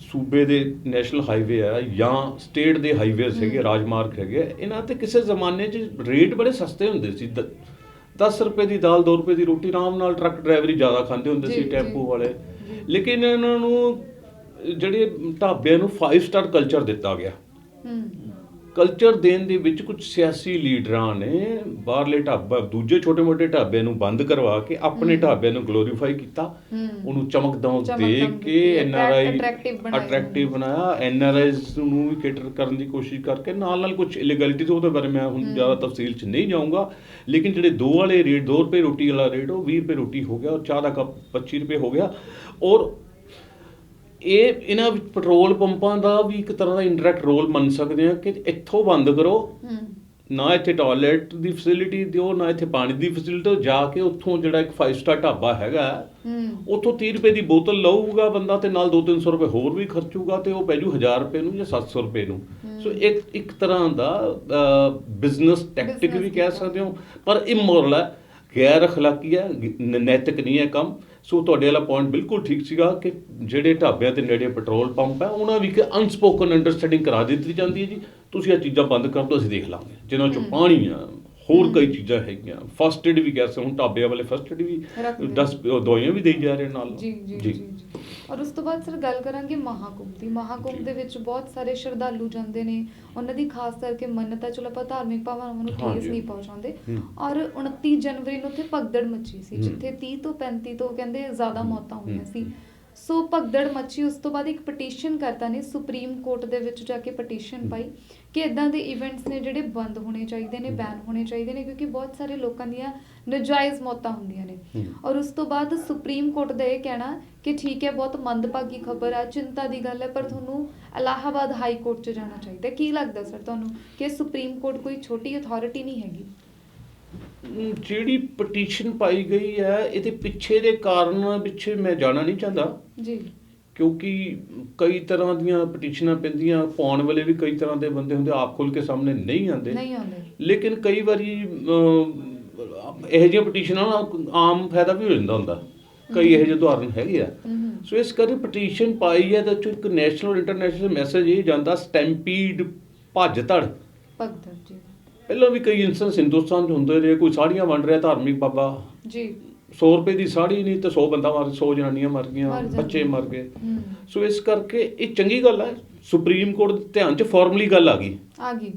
ਸੂਬੇ ਦੇ ਨੈਸ਼ਨਲ ਹਾਈਵੇ ਆ ਜਾਂ ਸਟੇਟ ਦੇ ਹਾਈਵੇਜ਼ ਹੈਗੇ ਰਾਜਮਾਰਗ ਹੈਗੇ ਇਹਨਾਂ ਤੇ ਕਿਸੇ ਜ਼ਮਾਨੇ 'ਚ ਰੇਟ ਬੜੇ ਸਸਤੇ ਹੁੰਦੇ ਸੀ 10 ਰੁਪਏ ਦੀ ਦਾਲ 2 ਰੁਪਏ ਦੀ ਰੋਟੀ ਆਰਾਮ ਨਾਲ ਟਰੱਕ ਡਰਾਈਵਰੀ ਜ਼ਿਆਦਾ ਖਾਂਦੇ ਹੁੰਦੇ ਸੀ। ਟੈਂਪੂ ਵਾਲੇ। ਲੇਕਿਨ ਇਹਨਾਂ ਨੂੰ ਜਿਹੜੇ ਢਾਬਿਆਂ ਨੂੰ 5 ਸਟਾਰ ਕਲਚਰ ਦਿੱਤਾ ਗਿਆ ਹੂੰ ਕਲਚਰ ਦੇਣ ਦੇ ਵਿੱਚ ਕੁਝ ਸਿਆਸੀ ਲੀਡਰਾਂ ਨੇ ਬਾਹਰਲੇ ਢਾਬਾ ਦੂਜੇ ਛੋਟੇ-ਮੋਟੇ ਢਾਬਿਆਂ ਨੂੰ ਬੰਦ ਕਰਵਾ ਕੇ ਆਪਣੇ। ਢਾਬਿਆਂ ਨੂੰ ਗਲੋਰੀਫਾਈ ਕੀਤਾ। ਉਹਨੂੰ ਚਮਕਦਮ ਦੇ ਕੇ ਐਨਆਰਆਈ attractive ਬਣਾਇਆ ਅਟਰੈਕਟਿਵ ਬਣਾਇਆ ਐਨਆਰਆਈਜ਼ ਨੂੰ ਵੀ ਕੇਟਰ ਕਰਨ ਦੀ ਕੋਸ਼ਿਸ਼ ਕਰਕੇ ਨਾਲ ਨਾਲ ਕੁਝ ਇਲੀਗੈਲਿਟੀ ਉਹਦੇ ਬਾਰੇ ਮੈਂ ਹੁਣ। ਜ਼ਿਆਦਾ ਤਫਸੀਲ 'ਚ ਨਹੀਂ ਜਾਊਂਗਾ ਲੇਕਿਨ ਜਿਹੜੇ ਦੋ ਵਾਲੇ ਰੇਟ 2 ਰੁਪਏ ਰੋਟੀ ਵਾਲਾ ਰੇਟ ਉਹ 20 ਰੁਪਏ ਰੋਟੀ ਹੋ ਗਿਆ ਔਰ ਚਾਹ ਦਾ ਕੱਪ 25 ਰੁਪਏ ਹੋ ਗਿਆ ਔਰ ਇਹ ਇਹਨਾਂ ਵਿੱਚ ਪੈਟਰੋਲ ਪੰਪਾਂ ਦਾ ਵੀ ਇੱਕ ਤਰ੍ਹਾਂ ਦਾ ਇਨਡਾਇਰੈਕਟ ਰੋਲ ਮੰਨ ਸਕਦੇ ਆ ਕਿ ਇੱਥੋਂ ਬੰਦ ਕਰੋ। ਨਾ ਇੱਥੇ ਟਾਇਲਟ ਦੀ ਫੈਸਿਲਿਟੀ ਦਿਓ ਨਾ ਇੱਥੇ ਪਾਣੀ ਦੀ ਫੈਸਿਲਿਟੀ ਦਿਓ ਜਾ ਕੇ ਉੱਥੋਂ ਜਿਹੜਾ ਇੱਕ 5 ਸਟਾਰ ਢਾਬਾ ਹੈਗਾ ਉੱਥੋਂ 30 ਰੁਪਏ ਦੀ ਬੋਤਲ ਲਊਗਾ ਬੰਦਾ ਤੇ ਨਾਲ 2-300 ਰੁਪਏ ਹੋਰ ਵੀ ਖਰਚੂਗਾ ਤੇ ਉਹ ਪੈ ਜੂ 1000 ਰੁਪਏ ਨੂੰ ਜਾਂ 700 ਰੁਪਏ ਨੂੰ। ਸੋ ਇੱਕ ਇੱਕ ਤਰ੍ਹਾਂ ਦਾ ਬਿਜ਼ਨਸ ਟੈਕਟਿਕ ਵੀ ਕਹਿ। ਸਕਦੇ ਹੋ। ਪਰ ਇਮੋਰਲ ਹੈ ਗੈਰ ਅਖਲਾਕੀ ਹੈ ਨੈਤਿਕ ਨਹੀਂ ਹੈ ਕੰਮ। ਸੋ ਤੁਹਾਡੇ ਵਾਲਾ ਪੁਆਇੰਟ ਬਿਲਕੁਲ ਠੀਕ ਸੀਗਾ ਕਿ ਜਿਹੜੇ ਢਾਬਿਆਂ ਤੇ ਨੇੜੇ ਪੈਟਰੋਲ ਪੰਪ ਹੈ ਉਹਨਾਂ ਵੀ ਕਿ ਅਨਸਪੋਕਨ ਅੰਡਰਸਟੈਂਡਿੰਗ ਕਰਾ ਦਿੱਤੀ ਜਾਂਦੀ ਹੈ ਜੀ। ਤੁਸੀਂ ਇਹ ਚੀਜ਼ਾਂ ਬੰਦ ਕਰ ਦਿਓ ਅਸੀਂ ਦੇਖ ਲਾਂਗੇ। ਜਿਨ੍ਹਾਂ ਚੋਂ ਪਾਣੀ ਆ ਹੋਰ ਕਈ ਚੀਜ਼ਾਂ ਹੈਗੀਆਂ ਫਸਟ ਏਡ ਵੀ ਕਹਿ ਸਕਦੇ ਹੁਣ ਢਾਬਿਆਂ ਵਾਲੇ ਫਸਟ ਏਡ ਵੀ ਰੱਖਦੇ। 10 ਦਵਾਈਆਂ ਵੀ ਦੇਈ ਜਾ ਰਹੇ ਨਾਲ ਜੀ ਜੀ ਔਰ ਉਸ ਤੋਂ ਬਾਅਦ ਸਰ ਗੱਲ ਕਰਾਂਗੇ ਮਹਾਕੁੰਭ ਦੀ ਮਹਾਕੁੰਭ। ਦੇ ਵਿੱਚ ਬਹੁਤ ਸਾਰੇ ਸ਼ਰਧਾਲੂ ਜਾਂਦੇ ਨੇ ਉਹਨਾਂ ਦੀ ਖਾਸ ਕਰਕੇ ਮੰਨਤ ਚਲੋ ਆਪਾਂ ਧਾਰਮਿਕ ਭਾਵਨਾਵਾਂ ਨੂੰ ਠੇਸ। ਨਹੀਂ ਪਹੁੰਚਾਉਂਦੇ। ਔਰ 29 ਜਨਵਰੀ ਨੂੰ ਉੱਥੇ ਭਗਦੜ ਮੱਚੀ ਸੀ। ਜਿੱਥੇ 30 ਤੋਂ 35 ਤੋਂ ਕਹਿੰਦੇ ਜ਼ਿਆਦਾ। ਮੌਤਾਂ ਹੋਈਆਂ। ਸੀ ਸੋ ਭਗਦੜ ਮੱਚੀ ਉਸ ਤੋਂ ਬਾਅਦ ਇੱਕ ਪਟੀਸ਼ਨ ਕਰਤਾ ਨੇ ਸੁਪਰੀਮ ਕੋਰਟ ਦੇ ਵਿੱਚ ਜਾ ਕੇ ਪਟੀਸ਼ਨ। ਪਾਈ ਕਿ ਇਦਾਂ ਦੇ ਇਵੈਂਟਸ ਨੇ ਜਿਹੜੇ ਬੰਦ ਹੋਣੇ ਚਾਹੀਦੇ ਨੇ। ਬੈਨ ਹੋਣੇ ਚਾਹੀਦੇ ਨੇ ਕਿਉਂਕਿ ਬਹੁਤ ਸਾਰੇ ਲੋਕਾਂ ਦੀਆਂ ਨਜਾਇਜ਼ ਮੌਤਾਂ ਹੁੰਦੀਆਂ ਨੇ। ਔਰ ਉਸ ਤੋਂ ਬਾਅਦ ਸੁਪਰੀਮ ਕੋਰਟ ਦਾ ਇਹ ਕਹਿਣਾ ਕਿ ਠੀਕ ਹੈ ਬਹੁਤ ਮੰਦਭਾਗੀ ਖਬਰ ਆ ਚਿੰਤਾ ਦੀ ਗੱਲ ਹੈ ਪਰ ਤੁਹਾਨੂੰ ਇਲਾਹਾਬਾਦ ਹਾਈ ਕੋਰਟ 'ਚ ਜਾਣਾ ਚਾਹੀਦਾ। ਕੀ ਲੱਗਦਾ ਸਰ ਤੁਹਾਨੂੰ ਕਿ ਸੁਪਰੀਮ ਕੋਰਟ ਕੋਈ ਛੋਟੀ ਅਥਾਰਟੀ ਨਹੀਂ ਹੈਗੀ ਜਿਹੜੀ ਪਟੀਸ਼ਨ ਪਾਈ ਗਈ ਹੈ ਇਹਦੇ ਪਿੱਛੇ ਦੇ ਕਾਰਨ ਪਿੱਛੇ ਮੈਂ ਜਾਣਾ ਨਹੀਂ ਚਾਹੁੰਦਾ। ਜੀ। ਕਿਉਂਕਿ ਕਈ ਤਰ੍ਹਾਂ ਦੀਆਂ ਪਟੀਸ਼ਨਾਂ ਪੈਂਦੀਆਂ ਪਾਉਣ ਵਾਲੇ ਵੀ ਕਈ ਤਰ੍ਹਾਂ ਦੇ ਬੰਦੇ ਹੁੰਦੇ ਆਪ ਖੁੱਲ ਕੇ ਸਾਹਮਣੇ ਨਹੀਂ ਆਉਂਦੇ। ਨਹੀਂ ਆਉਂਦੇ। ਲੇਕਿਨ ਕਈ ਵਾਰੀ ਇਹੋ ਜਿਹੀਆਂ ਪਟੀਸ਼ਨਾਂ ਨਾਲ ਆਮ ਫਾਇਦਾ ਵੀ ਹੋ ਜਾਂਦਾ ਹੁੰਦਾ। ਕਈ ਇਹੋ ਜਿਹੇ ਉਦਾਹਰਨ ਹੈਗੇ ਆ। ਸੋ ਇਸ ਕਰਕੇ ਪਟੀਸ਼ਨ ਪਾਈ ਹੈ ਤਾਂ ਇੱਕ ਨੈਸ਼ਨਲ ਇੰਟਰਨੈਸ਼ਨਲ ਮੈਸੇਜ ਇਹ ਜਾਂਦਾ ਸਟੈਂਪੀਡ ਭੱਜ ਧੜ। ਭਗਦੜ ਜੀ। ਪਹਿਲਾਂ ਵੀ ਕਈ ਇਨਸਟੈਂਸ ਹਿੰਦੁਸਤਾਨ 'ਚ ਹੁੰਦੇ ਰਹੇ ਕੋਈ ਸਾੜੀਆਂ ਵੰਡ ਰਿਹਾ ਧਾਰਮਿਕ ਬਾਬਾ। ਜੀ। 100 ਰੁਪਏ ਦੀ ਸਾੜੀ ਨਹੀਂ ਤੇ 100 ਬੰਦਾ ਮਰ 100 ਜਨਾਨੀਆਂ ਮਰ ਗਈਆਂ। ਬੱਚੇ ਮਰ ਗਏ। ਸੋ ਇਸ ਕਰਕੇ ਇਹ ਚੰਗੀ ਗੱਲ ਹੈ ਸੁਪਰੀਮ ਕੋਰਟ ਦੇ ਧਿਆਨ 'ਚ ਫਾਰਮਲੀ ਗੱਲ ਆ ਗਈ। ਆ ਗਈ।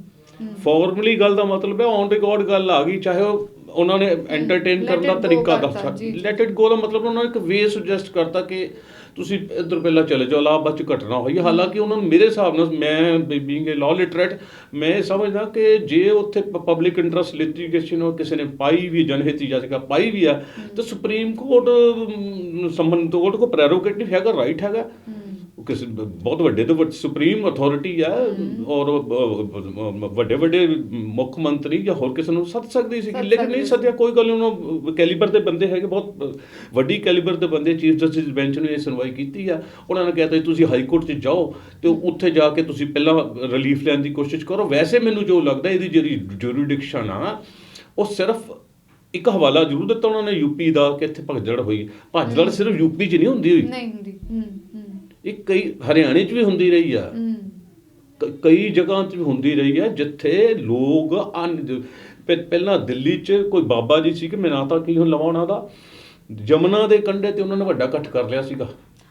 ਫਾਰਮਲੀ ਗੱਲ ਦਾ ਮਤਲਬ ਹੈ ਔਨ ਰਿਕਾਰਡ ਗੱਲ ਆ ਗਈ ਚਾਹੇ ਉਹ ਉਹਨਾਂ ਨੇ ਐਂਟਰਟੇਨ ਕਰਨ ਦਾ ਤਰੀਕਾ ਕਰਤਾ, ਦੱਸਾ ਜੀ, ਜੀ। ਲੈਟ ਇਟ ਗੋ ਦਾ ਮਤਲਬ ਉਹਨਾਂ ਨੇ ਇੱਕ ਵੇ ਸੁਜੈਸਟ ਕਰਤਾ ਕਿ ਤੁਸੀਂ ਇੱਧਰ ਪਹਿਲਾਂ ਚਲੇ ਜਾਓ ਇਲਾਹਾਬਾਦ ਚ ਘਟਨਾ ਹੋਈ ਹਾਲਾਂਕਿ ਉਹਨਾਂ ਨੂੰ ਮੇਰੇ ਹਿਸਾਬ ਨਾਲ, ਮੈਂ ਬੀਇੰਗ ਅ ਲਾਅ ਲਿਟਰੇਟ ਮੈਂ ਇਹ ਸਮਝਦਾ ਕਿ ਜੇ ਉੱਥੇ ਪਬਲਿਕ ਇੰਟਰਸਟ ਲਿਟੀਗੇਸ਼ਨ ਉਹ ਕਿਸੇ ਨੇ ਪਾਈ ਵੀ ਜਨਹਿਤ ਯਾਚਕਾ ਪਾਈ ਵੀ ਆ ਤਾਂ ਸੁਪਰੀਮ ਕੋਰਟ ਸੰਬੰਧਿਤ ਕੋਰਟ ਕੋ ਪ੍ਰੈਰੋਗੇਟਿਵ ਹੈਗਾ ਰਾਈਟ ਹੈਗਾ। ਕਿਸੇ ਬਹੁਤ ਵੱਡੇ ਤੋਂ ਵੱਡੀ ਸੁਪਰੀਮ ਅਥਾਰਟੀ ਹੈ। ਔਰ ਵੱਡੇ ਵੱਡੇ ਮੁੱਖ ਮੰਤਰੀ ਜਾਂ ਹੋਰ ਕਿਸੇ ਨੂੰ ਸੱਦ ਸਕਦੀ ਸੀ। ਲੇਕਿਨ ਨਹੀਂ ਸੱਦਿਆ ਕੋਈ ਗੱਲ ਨਹੀਂ ਉਹਨਾਂ ਕੈਲੀਬਰ ਦੇ ਬੰਦੇ ਹੈਗੇ ਬਹੁਤ ਵੱਡੀ ਕੈਲੀਬਰ ਦੇ ਬੰਦੇ ਚੀਫ ਜਸਟਿਸ ਬੈਂਚ ਨੇ ਇਹ ਸੁਣਵਾਈ ਕੀਤੀ ਆ। ਉਹਨਾਂ ਨੇ ਕਹਿਤਾ ਤੁਸੀਂ ਹਾਈ ਕੋਰਟ 'ਚ ਜਾਓ ਤੇ ਉੱਥੇ ਜਾ ਕੇ ਤੁਸੀਂ ਪਹਿਲਾਂ ਰਿਲੀਫ ਲੈਣ ਦੀ ਕੋਸ਼ਿਸ਼ ਕਰੋ। ਵੈਸੇ ਮੈਨੂੰ ਜੋ ਲੱਗਦਾ ਇਹਦੀ ਜਿਹੜੀ ਜੁਰੀਡਿਕਸ਼ਨ ਆ ਉਹ ਸਿਰਫ ਇੱਕ ਹਵਾਲਾ ਜ਼ਰੂਰ ਦਿੱਤਾ ਉਹਨਾਂ ਨੇ ਯੂਪੀ ਦਾ ਕਿ ਇੱਥੇ ਭਗਦੜ ਹੋਈ। ਭਗਦੜ ਸਿਰਫ ਯੂਪੀ 'ਚ ਨਹੀਂ ਹੁੰਦੀ ਹੋਈ। ਨਹੀਂ ਹੁੰਦੀ। ਹੂੰ ਹੂੰ। ਇਹ ਕਈ ਹਰਿਆਣੇ 'ਚ ਵੀ ਹੁੰਦੀ ਰਹੀ ਆ। ਕ- ਕਈ ਜਗ੍ਹਾ 'ਚ ਵੀ ਹੁੰਦੀ ਰਹੀ ਹੈ ਜਿੱਥੇ ਲੋਕ ਪਹਿਲਾਂ ਦਿੱਲੀ 'ਚ ਕੋਈ ਬਾਬਾ ਜੀ ਸੀ ਕਿ ਮੈਂ ਨਾ ਤਾਂ ਕੀ ਹੁਣ ਲਵਾਂ ਉਹਨਾਂ ਦਾ। ਜਮਨਾ ਦੇ ਕੰਢੇ ਤੇ ਉਹਨਾਂ ਨੇ ਵੱਡਾ ਇਕੱਠ ਕਰ ਲਿਆ ਸੀਗਾ।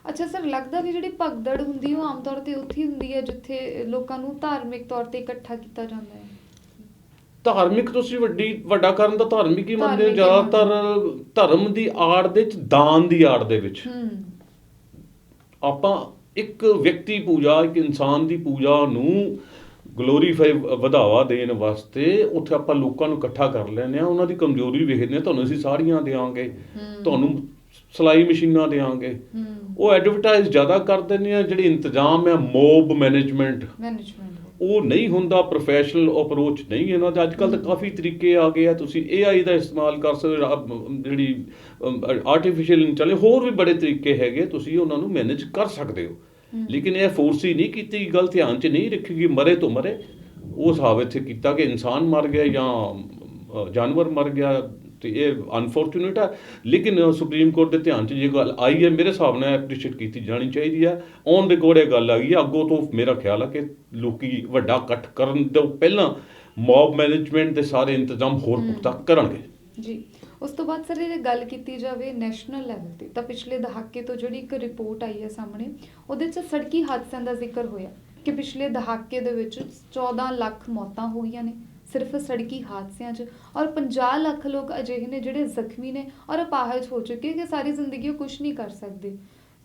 ਅੱਛਾ ਸਰ ਲੱਗਦਾ ਵੀ ਜਿਹੜੀ ਭਗਦੜ ਹੁੰਦੀ ਉਹ ਆਮ ਤੌਰ ਤੇ ਉੱਥੇ ਹੁੰਦੀ ਹੈ ਜਿੱਥੇ ਲੋਕਾਂ ਨੂੰ ਧਾਰਮਿਕ ਤੌਰ ਤੇ ਇਕੱਠਾ ਕੀਤਾ ਜਾਂਦਾ ਹੈ? ਧਾਰਮਿਕ ਤੁਸੀਂ ਵੱਡੀ ਵੱਡਾ ਕਰਨ ਦਾ ਧਾਰਮਿਕ ਹੀ ਮੰਨਦੇ ਹੀ। ਜ਼ਿਆਦਾਤਰ ਧਰਮ ਦੀ ਆੜ ਦੇ ਵਿੱਚ ਦਾਨ ਦੀ ਆੜ ਦੇ ਵਿੱਚ। ਹੂੰ। ਆਪਾਂ ਇੱਕ ਵਿਅਕਤੀ ਪੂਜਾ ਇੱਕ ਇਨਸਾਨ ਦੀ ਪੂਜਾ ਨੂੰ ਗਲੋਰੀਫਾਈ ਵਧਾਵਾ ਦੇਣ ਵਾਸਤੇ ਉੱਥੇ ਆਪਾਂ ਲੋਕਾਂ ਨੂੰ ਇਕੱਠਾ ਕਰ ਲੈਂਦੇ ਆ ਉਹਨਾਂ ਦੀ ਕਮਜ਼ੋਰੀ ਵੇਖਦੇ ਹਾਂ। ਤੁਹਾਨੂੰ ਅਸੀਂ ਸਾੜੀਆਂ ਦੇਵਾਂਗੇ। ਤੁਹਾਨੂੰ ਸਲਾਈ ਮਸ਼ੀਨਾਂ ਦੇਵਾਂਗੇ ਉਹ ਐਡਵਰਟਾਈਜ਼ ਜ਼ਿਆਦਾ ਕਰ ਦਿੰਦੇ ਆ। ਜਿਹੜੀ ਇੰਤਜ਼ਾਮ ਹੈ ਮੋਬ ਮੈਨੇਜਮੈਂਟ ਮੈਨੇਜਮੈਂਟ ਉਹ ਨਹੀਂ ਹੁੰਦਾ ਪ੍ਰੋਫੈਸ਼ਨਲ ਅਪਰੋਚ ਨਹੀਂ ਇਹਨਾਂ ਦਾ। ਅੱਜ ਕੱਲ ਤਾਂ ਕਾਫੀ ਤਰੀਕੇ ਆ ਗਏ ਆ ਤੁਸੀਂ AI ਦਾ ਇਸਤੇਮਾਲ ਕਰ ਸਕਦੇ ਜਿਹੜੀ ਆਰਟੀਫੀਸ਼ੀਅਲ ਇੰਟੈਲੀਜੈਂਸ ਹੋਰ ਵੀ ਬੜੇ ਤਰੀਕੇ ਹੈਗੇ ਤੁਸੀਂ ਉਹਨਾਂ ਨੂੰ ਮੈਨੇਜ ਕਰ ਸਕਦੇ ਹੋ। ਲੇਕਿਨ ਇਹ ਫੋਰਸ ਹੀ ਨਹੀਂ ਕੀਤੀ ਗੱਲ ਧਿਆਨ 'ਚ ਨਹੀਂ ਰੱਖੀ ਗਈ ਮਰੇ ਤੋਂ ਮਰੇ। ਉਹ ਹਿਸਾਬ ਇੱਥੇ ਕੀਤਾ ਕਿ ਇਨਸਾਨ ਮਰ ਗਿਆ ਜਾਂ ਜਾਨਵਰ ਮਰ ਗਿਆ ਤੇ ਇਹ ਅਨਫੋਰਚੂਨੇਟ ਹੈ ਲੇਕਿਨ ਸੁਪਰੀਮ ਕੋਰਟ ਦੇ ਧਿਆਨ 'ਚ ਜੇ ਗੱਲ ਆਈ ਹੈ ਮੇਰੇ ਹਿਸਾਬ ਨਾਲ ਐਪਰੀਸ਼ੀਏਟ ਕੀਤੀ ਜਾਣੀ ਚਾਹੀਦੀ ਹੈ ਔਨ ਰਿਕਾਰਡ ਇਹ ਗੱਲ ਆ ਗਈ ਅੱਗੋਂ ਤੋਂ ਮੇਰਾ ਖਿਆਲ ਹੈ ਕਿ ਲੋਕੀ ਵੱਡਾ ਇਕੱਠ ਕਰਨ ਤੋਂ ਪਹਿਲਾਂ ਮੌਬ ਮੈਨੇਜਮੈਂਟ ਦੇ ਸਾਰੇ ਇੰਤਜ਼ਾਮ ਹੋਰ। ਪੁਖਤਾ ਕਰਨਗੇ। ਜੀ। ਉਸ ਤੋਂ ਬਾਅਦ ਸਰ ਇਹ ਗੱਲ ਕੀਤੀ ਜਾਵੇ ਨੈਸ਼ਨਲ ਲੈਵਲ ਤੇ ਤਾਂ ਪਿਛਲੇ ਦਹਾਕੇ ਤੋਂ ਜਿਹੜੀ ਇੱਕ ਰਿਪੋਰਟ ਆਈ ਹੈ ਸਾਹਮਣੇ ਉਹਦੇ 'ਚ ਸੜਕੀ ਹਾਦਸਿਆਂ ਦਾ ਜ਼ਿਕਰ ਹੋਇਆ ਕਿ ਪਿਛਲੇ ਦਹਾਕੇ ਦੇ ਵਿੱਚ 14 ਲੱਖ ਮੌਤਾਂ ਹੋ ਗਈਆਂ ਨੇ। ਸਿਰਫ ਸੜਕੀ ਹਾਦਸਿਆਂ 'ਚ ਔਰ 50 ਲੱਖ ਲੋਕ ਅਜਿਹੇ ਨੇ ਜਿਹੜੇ ਜ਼ਖਮੀ ਨੇ ਔਰ ਅਪਾਹਜ ਹੋ ਚੁੱਕੇ ਕਿ ਸਾਰੀ ਜ਼ਿੰਦਗੀ ਉਹ ਕੁਝ ਨਹੀਂ ਕਰ ਸਕਦੇ।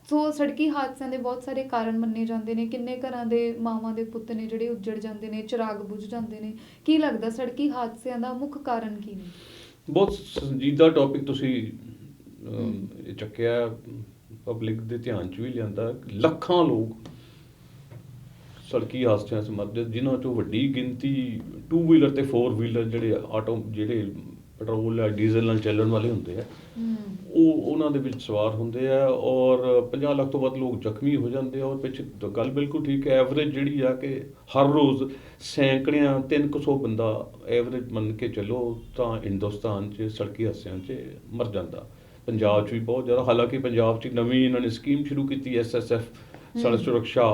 ਸੋ ਸੜਕੀ ਹਾਦਸਿਆਂ ਦੇ ਬਹੁਤ ਸਾਰੇ ਕਾਰਨ ਮੰਨੇ ਜਾਂਦੇ ਨੇ। ਕਿੰਨੇ ਘਰਾਂ ਦੇ ਮਾਵਾਂ ਦੇ ਪੁੱਤ ਨੇ ਜਿਹੜੇ ਉੱਜੜ ਜਾਂਦੇ ਨੇ, ਚਿਰਾਗ ਬੁਝ ਜਾਂਦੇ ਨੇ। ਕੀ ਲੱਗਦਾ ਸੜਕੀ ਹਾਦਸਿਆਂ ਦਾ ਮੁੱਖ ਕਾਰਨ ਕੀ ਨੇ? ਬਹੁਤ ਸੰਜੀਦਾ ਟੌਪਿਕ ਤੁਸੀਂ ਚੱਕਿਆ ਪਬਲਿਕ ਦੇ ਧਿਆਨ 'ਚ ਵੀ ਲਿਆਂਦਾ। ਲੱਖਾਂ ਲੋਕ ਸੜਕੀ ਹਾਦਸਿਆਂ 'ਚ ਮਰਦੇ ਜਿਨ੍ਹਾਂ ਚੋਂ ਵੱਡੀ ਗਿਣਤੀ 2 ਵੀਲਰ ਤੇ 4 ਵੀਲਰ ਜਿਹੜੇ ਆਟੋ ਜਿਹੜੇ ਪੈਟਰੋਲ ਜਾਂ ਡੀਜ਼ਲ ਨਾਲ ਚੱਲਣ ਵਾਲੇ ਹੁੰਦੇ ਆ ਉਹ ਉਹਨਾਂ ਦੇ ਵਿੱਚ ਸਵਾਰ ਹੁੰਦੇ ਆ ਔਰ 50 ਲੱਖ ਤੋਂ ਵੱਧ ਲੋਕ ਜ਼ਖਮੀ ਹੋ ਜਾਂਦੇ ਆ ਔਰ ਪਿੱਛੇ ਤਾਂ ਗੱਲ ਬਿਲਕੁਲ ਠੀਕ ਹੈ ਐਵਰੇਜ ਜਿਹੜੀ ਆ ਕਿ ਹਰ ਰੋਜ਼ ਸੈਂਕੜਿਆਂ 300 ਬੰਦਾ ਐਵਰੇਜ ਮੰਨ ਕੇ ਚੱਲੋ ਤਾਂ ਹਿੰਦੁਸਤਾਨ 'ਚ ਸੜਕੀ ਹਾਦਸਿਆਂ 'ਚ ਮਰ ਜਾਂਦਾ। ਪੰਜਾਬ 'ਚ ਵੀ ਬਹੁਤ ਜ਼ਿਆਦਾ ਹਾਲਾਂਕਿ ਪੰਜਾਬ 'ਚ ਨਵੀਂ ਇਹਨਾਂ ਨੇ ਸਕੀਮ ਸ਼ੁਰੂ ਕੀਤੀ ਐਸਐਸਐਫ ਸੜਕ ਸੁਰੱਖਿਆ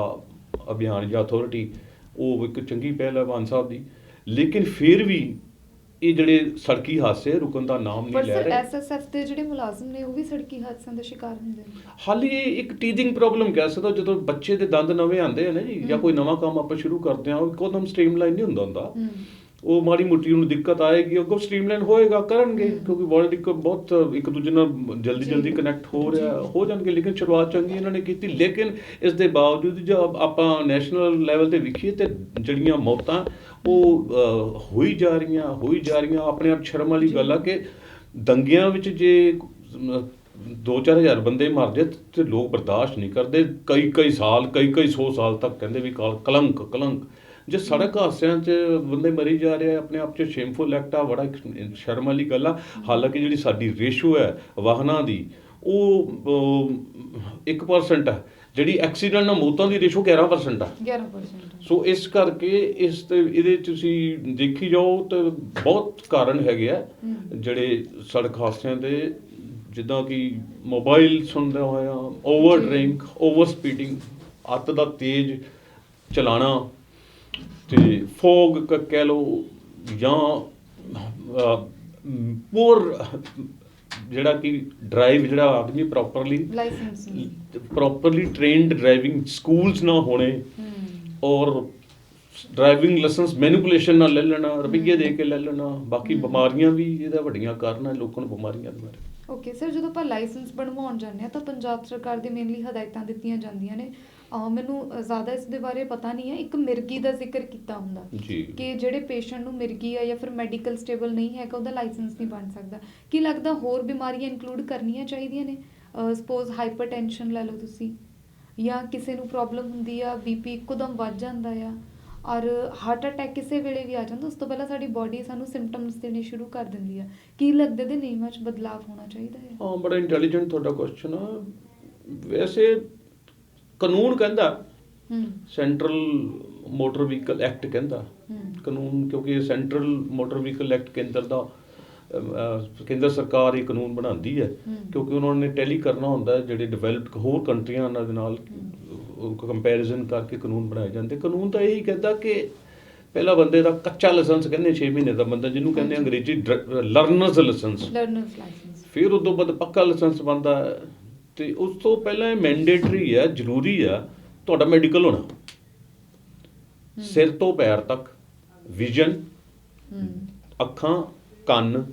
ਅਭਿਆਨ ਜਾਂ ਅਥਾਰਟੀ ਉਹ ਇੱਕ ਚੰਗੀ ਪਹਿਲ ਹੈ ਮਾਨ ਸਾਹਿਬ ਦੀ। ਲੇਕਿਨ ਫਿਰ ਵੀ ਇਹ ਜਿਹੜੇ ਸੜਕੀ ਹਾਦਸੇ ਰੁਕਣ ਦਾ ਨਾਮ ਨਹੀਂ ਪਰ ਲੈ ਰਹੇ। ਐਸਐਸਐਫ ਦੇ ਜਿਹੜੇ ਮੁਲਾਜ਼ਮ ਨੇ ਉਹ ਵੀ ਸੜਕੀ ਹਾਦਸਿਆਂ ਦਾ ਸ਼ਿਕਾਰ ਹੁੰਦੇ ਨੇ। ਹਾਲੀ ਇਹ ਇੱਕ ਟੀਥਿੰਗ ਪ੍ਰੋਬਲਮ ਕਹਿ ਸਕਦਾ ਜਦੋਂ ਬੱਚੇ ਦੇ ਦੰਦ ਨਵੇਂ ਆਉਂਦੇ ਆ ਨਾ ਜੀ ਜਾਂ। ਕੋਈ ਨਵਾਂ ਕੰਮ ਆਪਾਂ ਸ਼ੁਰੂ ਕਰਦੇ ਆ ਉਹ ਇੱਕੋਦਮ ਸਟ੍ਰੀਮਲਾਈਨ ਨਹੀਂ ਹੁੰਦਾ ਹੁੰਦਾ। ਉਹ ਮਾੜੀ ਮੋਟੀ ਉਹਨੂੰ ਦਿੱਕਤ ਆਏਗੀ ਅੱਗੋਂ ਸਟ੍ਰੀਮਲਾਈਨ ਹੋਏਗਾ ਕਰਨਗੇ। ਕਿਉਂਕਿ ਵਰਲਡ ਇੱਕ ਬਹੁਤ ਇੱਕ ਦੂਜੇ ਨਾਲ ਜਲਦੀ ਜੀ। ਜਲਦੀ ਕਨੈਕਟ ਹੋ ਰਿਹਾ ਜੀ। ਹੋ ਜਾਣਗੇ ਲੇਕਿਨ ਸ਼ੁਰੂਆਤ ਚੰਗੀ ਇਹਨਾਂ ਨੇ ਕੀਤੀ ਲੇਕਿਨ ਇਸ ਦੇ ਬਾਵਜੂਦ ਜੋ ਆਪਾਂ ਨੈਸ਼ਨਲ ਲੈਵਲ ਤੇ ਵਿਖੀਏ ਤੇ ਜਿਹੜੀਆਂ ਮੌਤਾਂ ਉਹ ਹੋਈ ਜਾ ਰਹੀਆਂ ਹੋਈ ਜਾ ਰਹੀਆਂ ਆਪਣੇ ਆਪ ਸ਼ਰਮ ਵਾਲੀ ਗੱਲ ਆ ਕਿ ਦੰਗਿਆਂ ਵਿੱਚ ਜੇ ਅਮ, ਦੋ ਚਾਰ ਹਜ਼ਾਰ ਬੰਦੇ ਮਰ ਜਾਏ ਤੇ ਲੋਕ ਬਰਦਾਸ਼ਤ ਨਹੀਂ ਕਰਦੇ ਕਈ ਕਈ ਸਾਲ ਕਈ ਕਈ ਸੌ ਸਾਲ ਤੱਕ ਕਹਿੰਦੇ ਵੀ ਕਾਲ- ਕਲੰਕ ਕਲੰਕ ਜੇ ਸੜਕ ਹਾਦਸਿਆਂ 'ਚ ਬੰਦੇ ਮਰੀ ਜਾ ਰਹੇ ਆ ਆਪਣੇ ਆਪ 'ਚ ਸ਼ੇਮਫੁਲ ਐਕਟ ਆ ਬੜਾ ਸ਼ਰਮ ਵਾਲੀ ਗੱਲ ਆ ਹਾਲਾਂਕਿ ਜਿਹੜੀ ਸਾਡੀ ਰੇਸ਼ੋ ਹੈ ਵਾਹਨਾਂ ਦੀ ਉਹ ਅਹ, 1% ਹੈ ਜਿਹੜੀ ਐਕਸੀਡੈਂਟ ਨਾਲ ਮੌਤਾਂ ਦੀ ਰੇਸ਼ੋ 11% ਆ 11% ਸੋ ਇਸ ਕਰਕੇ ਇਸ ਤੇ ਇਹਦੇ ਤੁਸੀਂ ਦੇਖੀ ਜਾਓ ਤੇ ਬਹੁਤ ਕਾਰਨ ਹੈਗੇ ਆ। ਜਿਹੜੇ ਸੜਕ ਹਾਦਸਿਆਂ ਦੇ ਜਿੱਦਾਂ ਕਿ ਮੋਬਾਈਲ ਸੁਣਦਾ ਹੋਇਆ ਓਵਰ। ਡਰਿੰਕ ਓਵਰ ਸਪੀਡਿੰਗ ਅੱਤ ਦਾ ਤੇਜ਼ ਚਲਾਣਾ ਤੇ ਫੋਗ ਕਹਿ ਲਓ ਜਾਂ ਪੂਰ ਜਿਹੜਾ ਕਿ ਡਰਾਈਵ ਜਿਹੜਾ ਆਦਮੀ properly licence properly trained driving schools ਨਾ ਹੋਣੇ ਔਰ ਡਰਾਈਵਿੰਗ ਲਾਇਸੈਂਸ ਮੈਨੀਪੂਲੇਸ਼ਨ ਨਾਲ ਲੈ ਲੈਣਾ ਰੁਪਈਏ ਦੇ ਕੇ ਲੈ ਲੈਣਾ ਬਾਕੀ। ਬਿਮਾਰੀਆਂ ਵੀ ਇਹਦਾ ਵੱਡੀਆਂ ਕਾਰਨ ਹੈ ਲੋਕਾਂ ਨੂੰ ਬਿਮਾਰੀਆਂ ਦੇ ਬਾਰੇ ਓਕੇ ਸਰ ਜਦੋਂ ਆਪਾਂ ਲਾਇਸੈਂਸ ਬਣਵਾਉਣ ਜਾਂਦੇ ਆ ਤਾਂ ਪੰਜਾਬ ਸਰਕਾਰ ਦੀ ਮੇਨਲੀ ਹਦਾਇਤਾਂ ਦਿੱਤੀਆਂ ਜਾਂਦੀਆਂ ਨੇ। ਮੈਨੂੰ ਜ਼ਿਆਦਾ ਇਸ ਦੇ ਬਾਰੇ ਪਤਾ ਨਹੀਂ ਹੈ। ਇੱਕ ਮਿਰਗੀ ਦਾ ਜ਼ਿਕਰ ਕੀਤਾ ਹੁੰਦਾ ਜੀ। ਕਿ ਜਿਹੜੇ ਪੇਸ਼ੈਂਟ ਨੂੰ ਮਿਰਗੀ ਆ ਜਾਂ ਫਿਰ ਮੈਡੀਕਲ ਸਟੇਬਲ ਨਹੀਂ ਹੈਗਾ ਉਹਦਾ ਲਾਇਸੈਂਸ ਨਹੀਂ ਬਣ ਸਕਦਾ। ਕੀ ਲੱਗਦਾ ਹੋਰ ਬਿਮਾਰੀਆਂ ਇਨਕਲੂਡ ਕਰਨੀਆਂ ਚਾਹੀਦੀਆਂ ਨੇ? ਸਪੋਜ਼ ਹਾਈਪਰਟੈਂਸ਼ਨ ਲੈ ਲਓ ਤੁਸੀਂ। ਜਾਂ ਕਿਸੇ ਨੂੰ ਪ੍ਰੋਬਲਮ ਹੁੰਦੀ ਆ ਬੀਪੀ ਇੱਕੋਦਮ ਵੱਧ ਜਾਂਦਾ ਆ ਔਰ ਹਾਰਟ ਅਟੈਕ ਕਿਸੇ ਵੇਲੇ ਵੀ ਆ ਜਾਂਦਾ ਉਸ ਤੋਂ ਪਹਿਲਾਂ ਸਾਡੀ ਬਾਡੀ ਸਾਨੂੰ ਸਿੰਪਟਮਸ ਦੇਣੇ ਸ਼ੁਰੂ ਕਰ ਦਿੰਦੀ ਆ। ਕੀ ਲੱਗਦਾ ਦੇ ਨਿਯਮਾਂ 'ਚ ਬਦਲਾਅ ਹੋਣਾ ਚਾਹੀਦਾ ਹੈ ਹਾਂ ਬੜਾ ਇੰਟੈਲੀਜੈਂਟ ਤੁਹਾਡਾ ਕੁਐਸਚਨ ਆ। ਵੈਸੇ ਕਾਨੂੰਨ ਕਹਿੰਦਾ ਹੂੰ। ਸੈਂਟਰਲ ਮੋਟਰ ਵਹੀਕਲ ਐਕਟ ਕਹਿੰਦਾ। ਹੂੰ। ਕਾਨੂੰਨ ਕਿਉਂਕਿ ਇਹ ਸੈਂਟਰਲ ਮੋਟਰ ਵਹੀਕਲ ਐਕਟ ਕੇਂਦਰ ਦਾ ਕੇਂਦਰ ਸਰਕਾਰ ਇਹ ਕਾਨੂੰਨ ਬਣਾਉਂਦੀ ਹੈ। ਕਿਉਂਕਿ ਉਹਨਾਂ ਨੇ ਟੈਲੀ ਕਰਨਾ ਹੁੰਦਾ ਹੈ ਜਿਹੜੇ ਡਿਵੈਲਪਡ ਹੋਰ ਕੰਟਰੀਆਂ ਨਾਲ ਦੇ ਨਾਲ ਕੰਪੈਰੀਜ਼ਨ ਕਰਕੇ ਕਾਨੂੰਨ ਬਣਾਏ ਜਾਂਦੇ। ਕਾਨੂੰਨ ਤਾਂ ਇਹੀ ਕਹਿੰਦਾ ਕਿ ਪਹਿਲਾ ਬੰਦੇ ਦਾ ਕੱਚਾ ਲਾਇਸੈਂਸ ਕਹਿੰਦੇ 6 ਮਹੀਨੇ ਦਾ ਬੰਦਾ ਜਿਹਨੂੰ ਕਹਿੰਦੇ। ਅੰਗਰੇਜ਼ੀ ਲਰਨਰਸ ਲਾਇਸੈਂਸ ਲਰਨਰਸ ਲਾਇਸੈਂਸ ਫਿਰ ਉਸ ਤੋਂ ਬਾਅਦ ਪੱਕਾ ਲਾਇਸੈਂਸ ਬਣਦਾ ਹੈ। ਤੇ ਉਸ ਤੋਂ ਪਹਿਲਾਂ ਇਹ ਮੈਂਡੇਟਰੀ ਹੈ ਜ਼ਰੂਰੀ ਆ ਤੁਹਾਡਾ ਮੈਡੀਕਲ ਹੋਣਾ। ਸਿਰ ਤੋਂ ਪੈਰ ਤੱਕ ਵਿਜ਼ਨ ਅੱਖਾਂ ਕੰਨ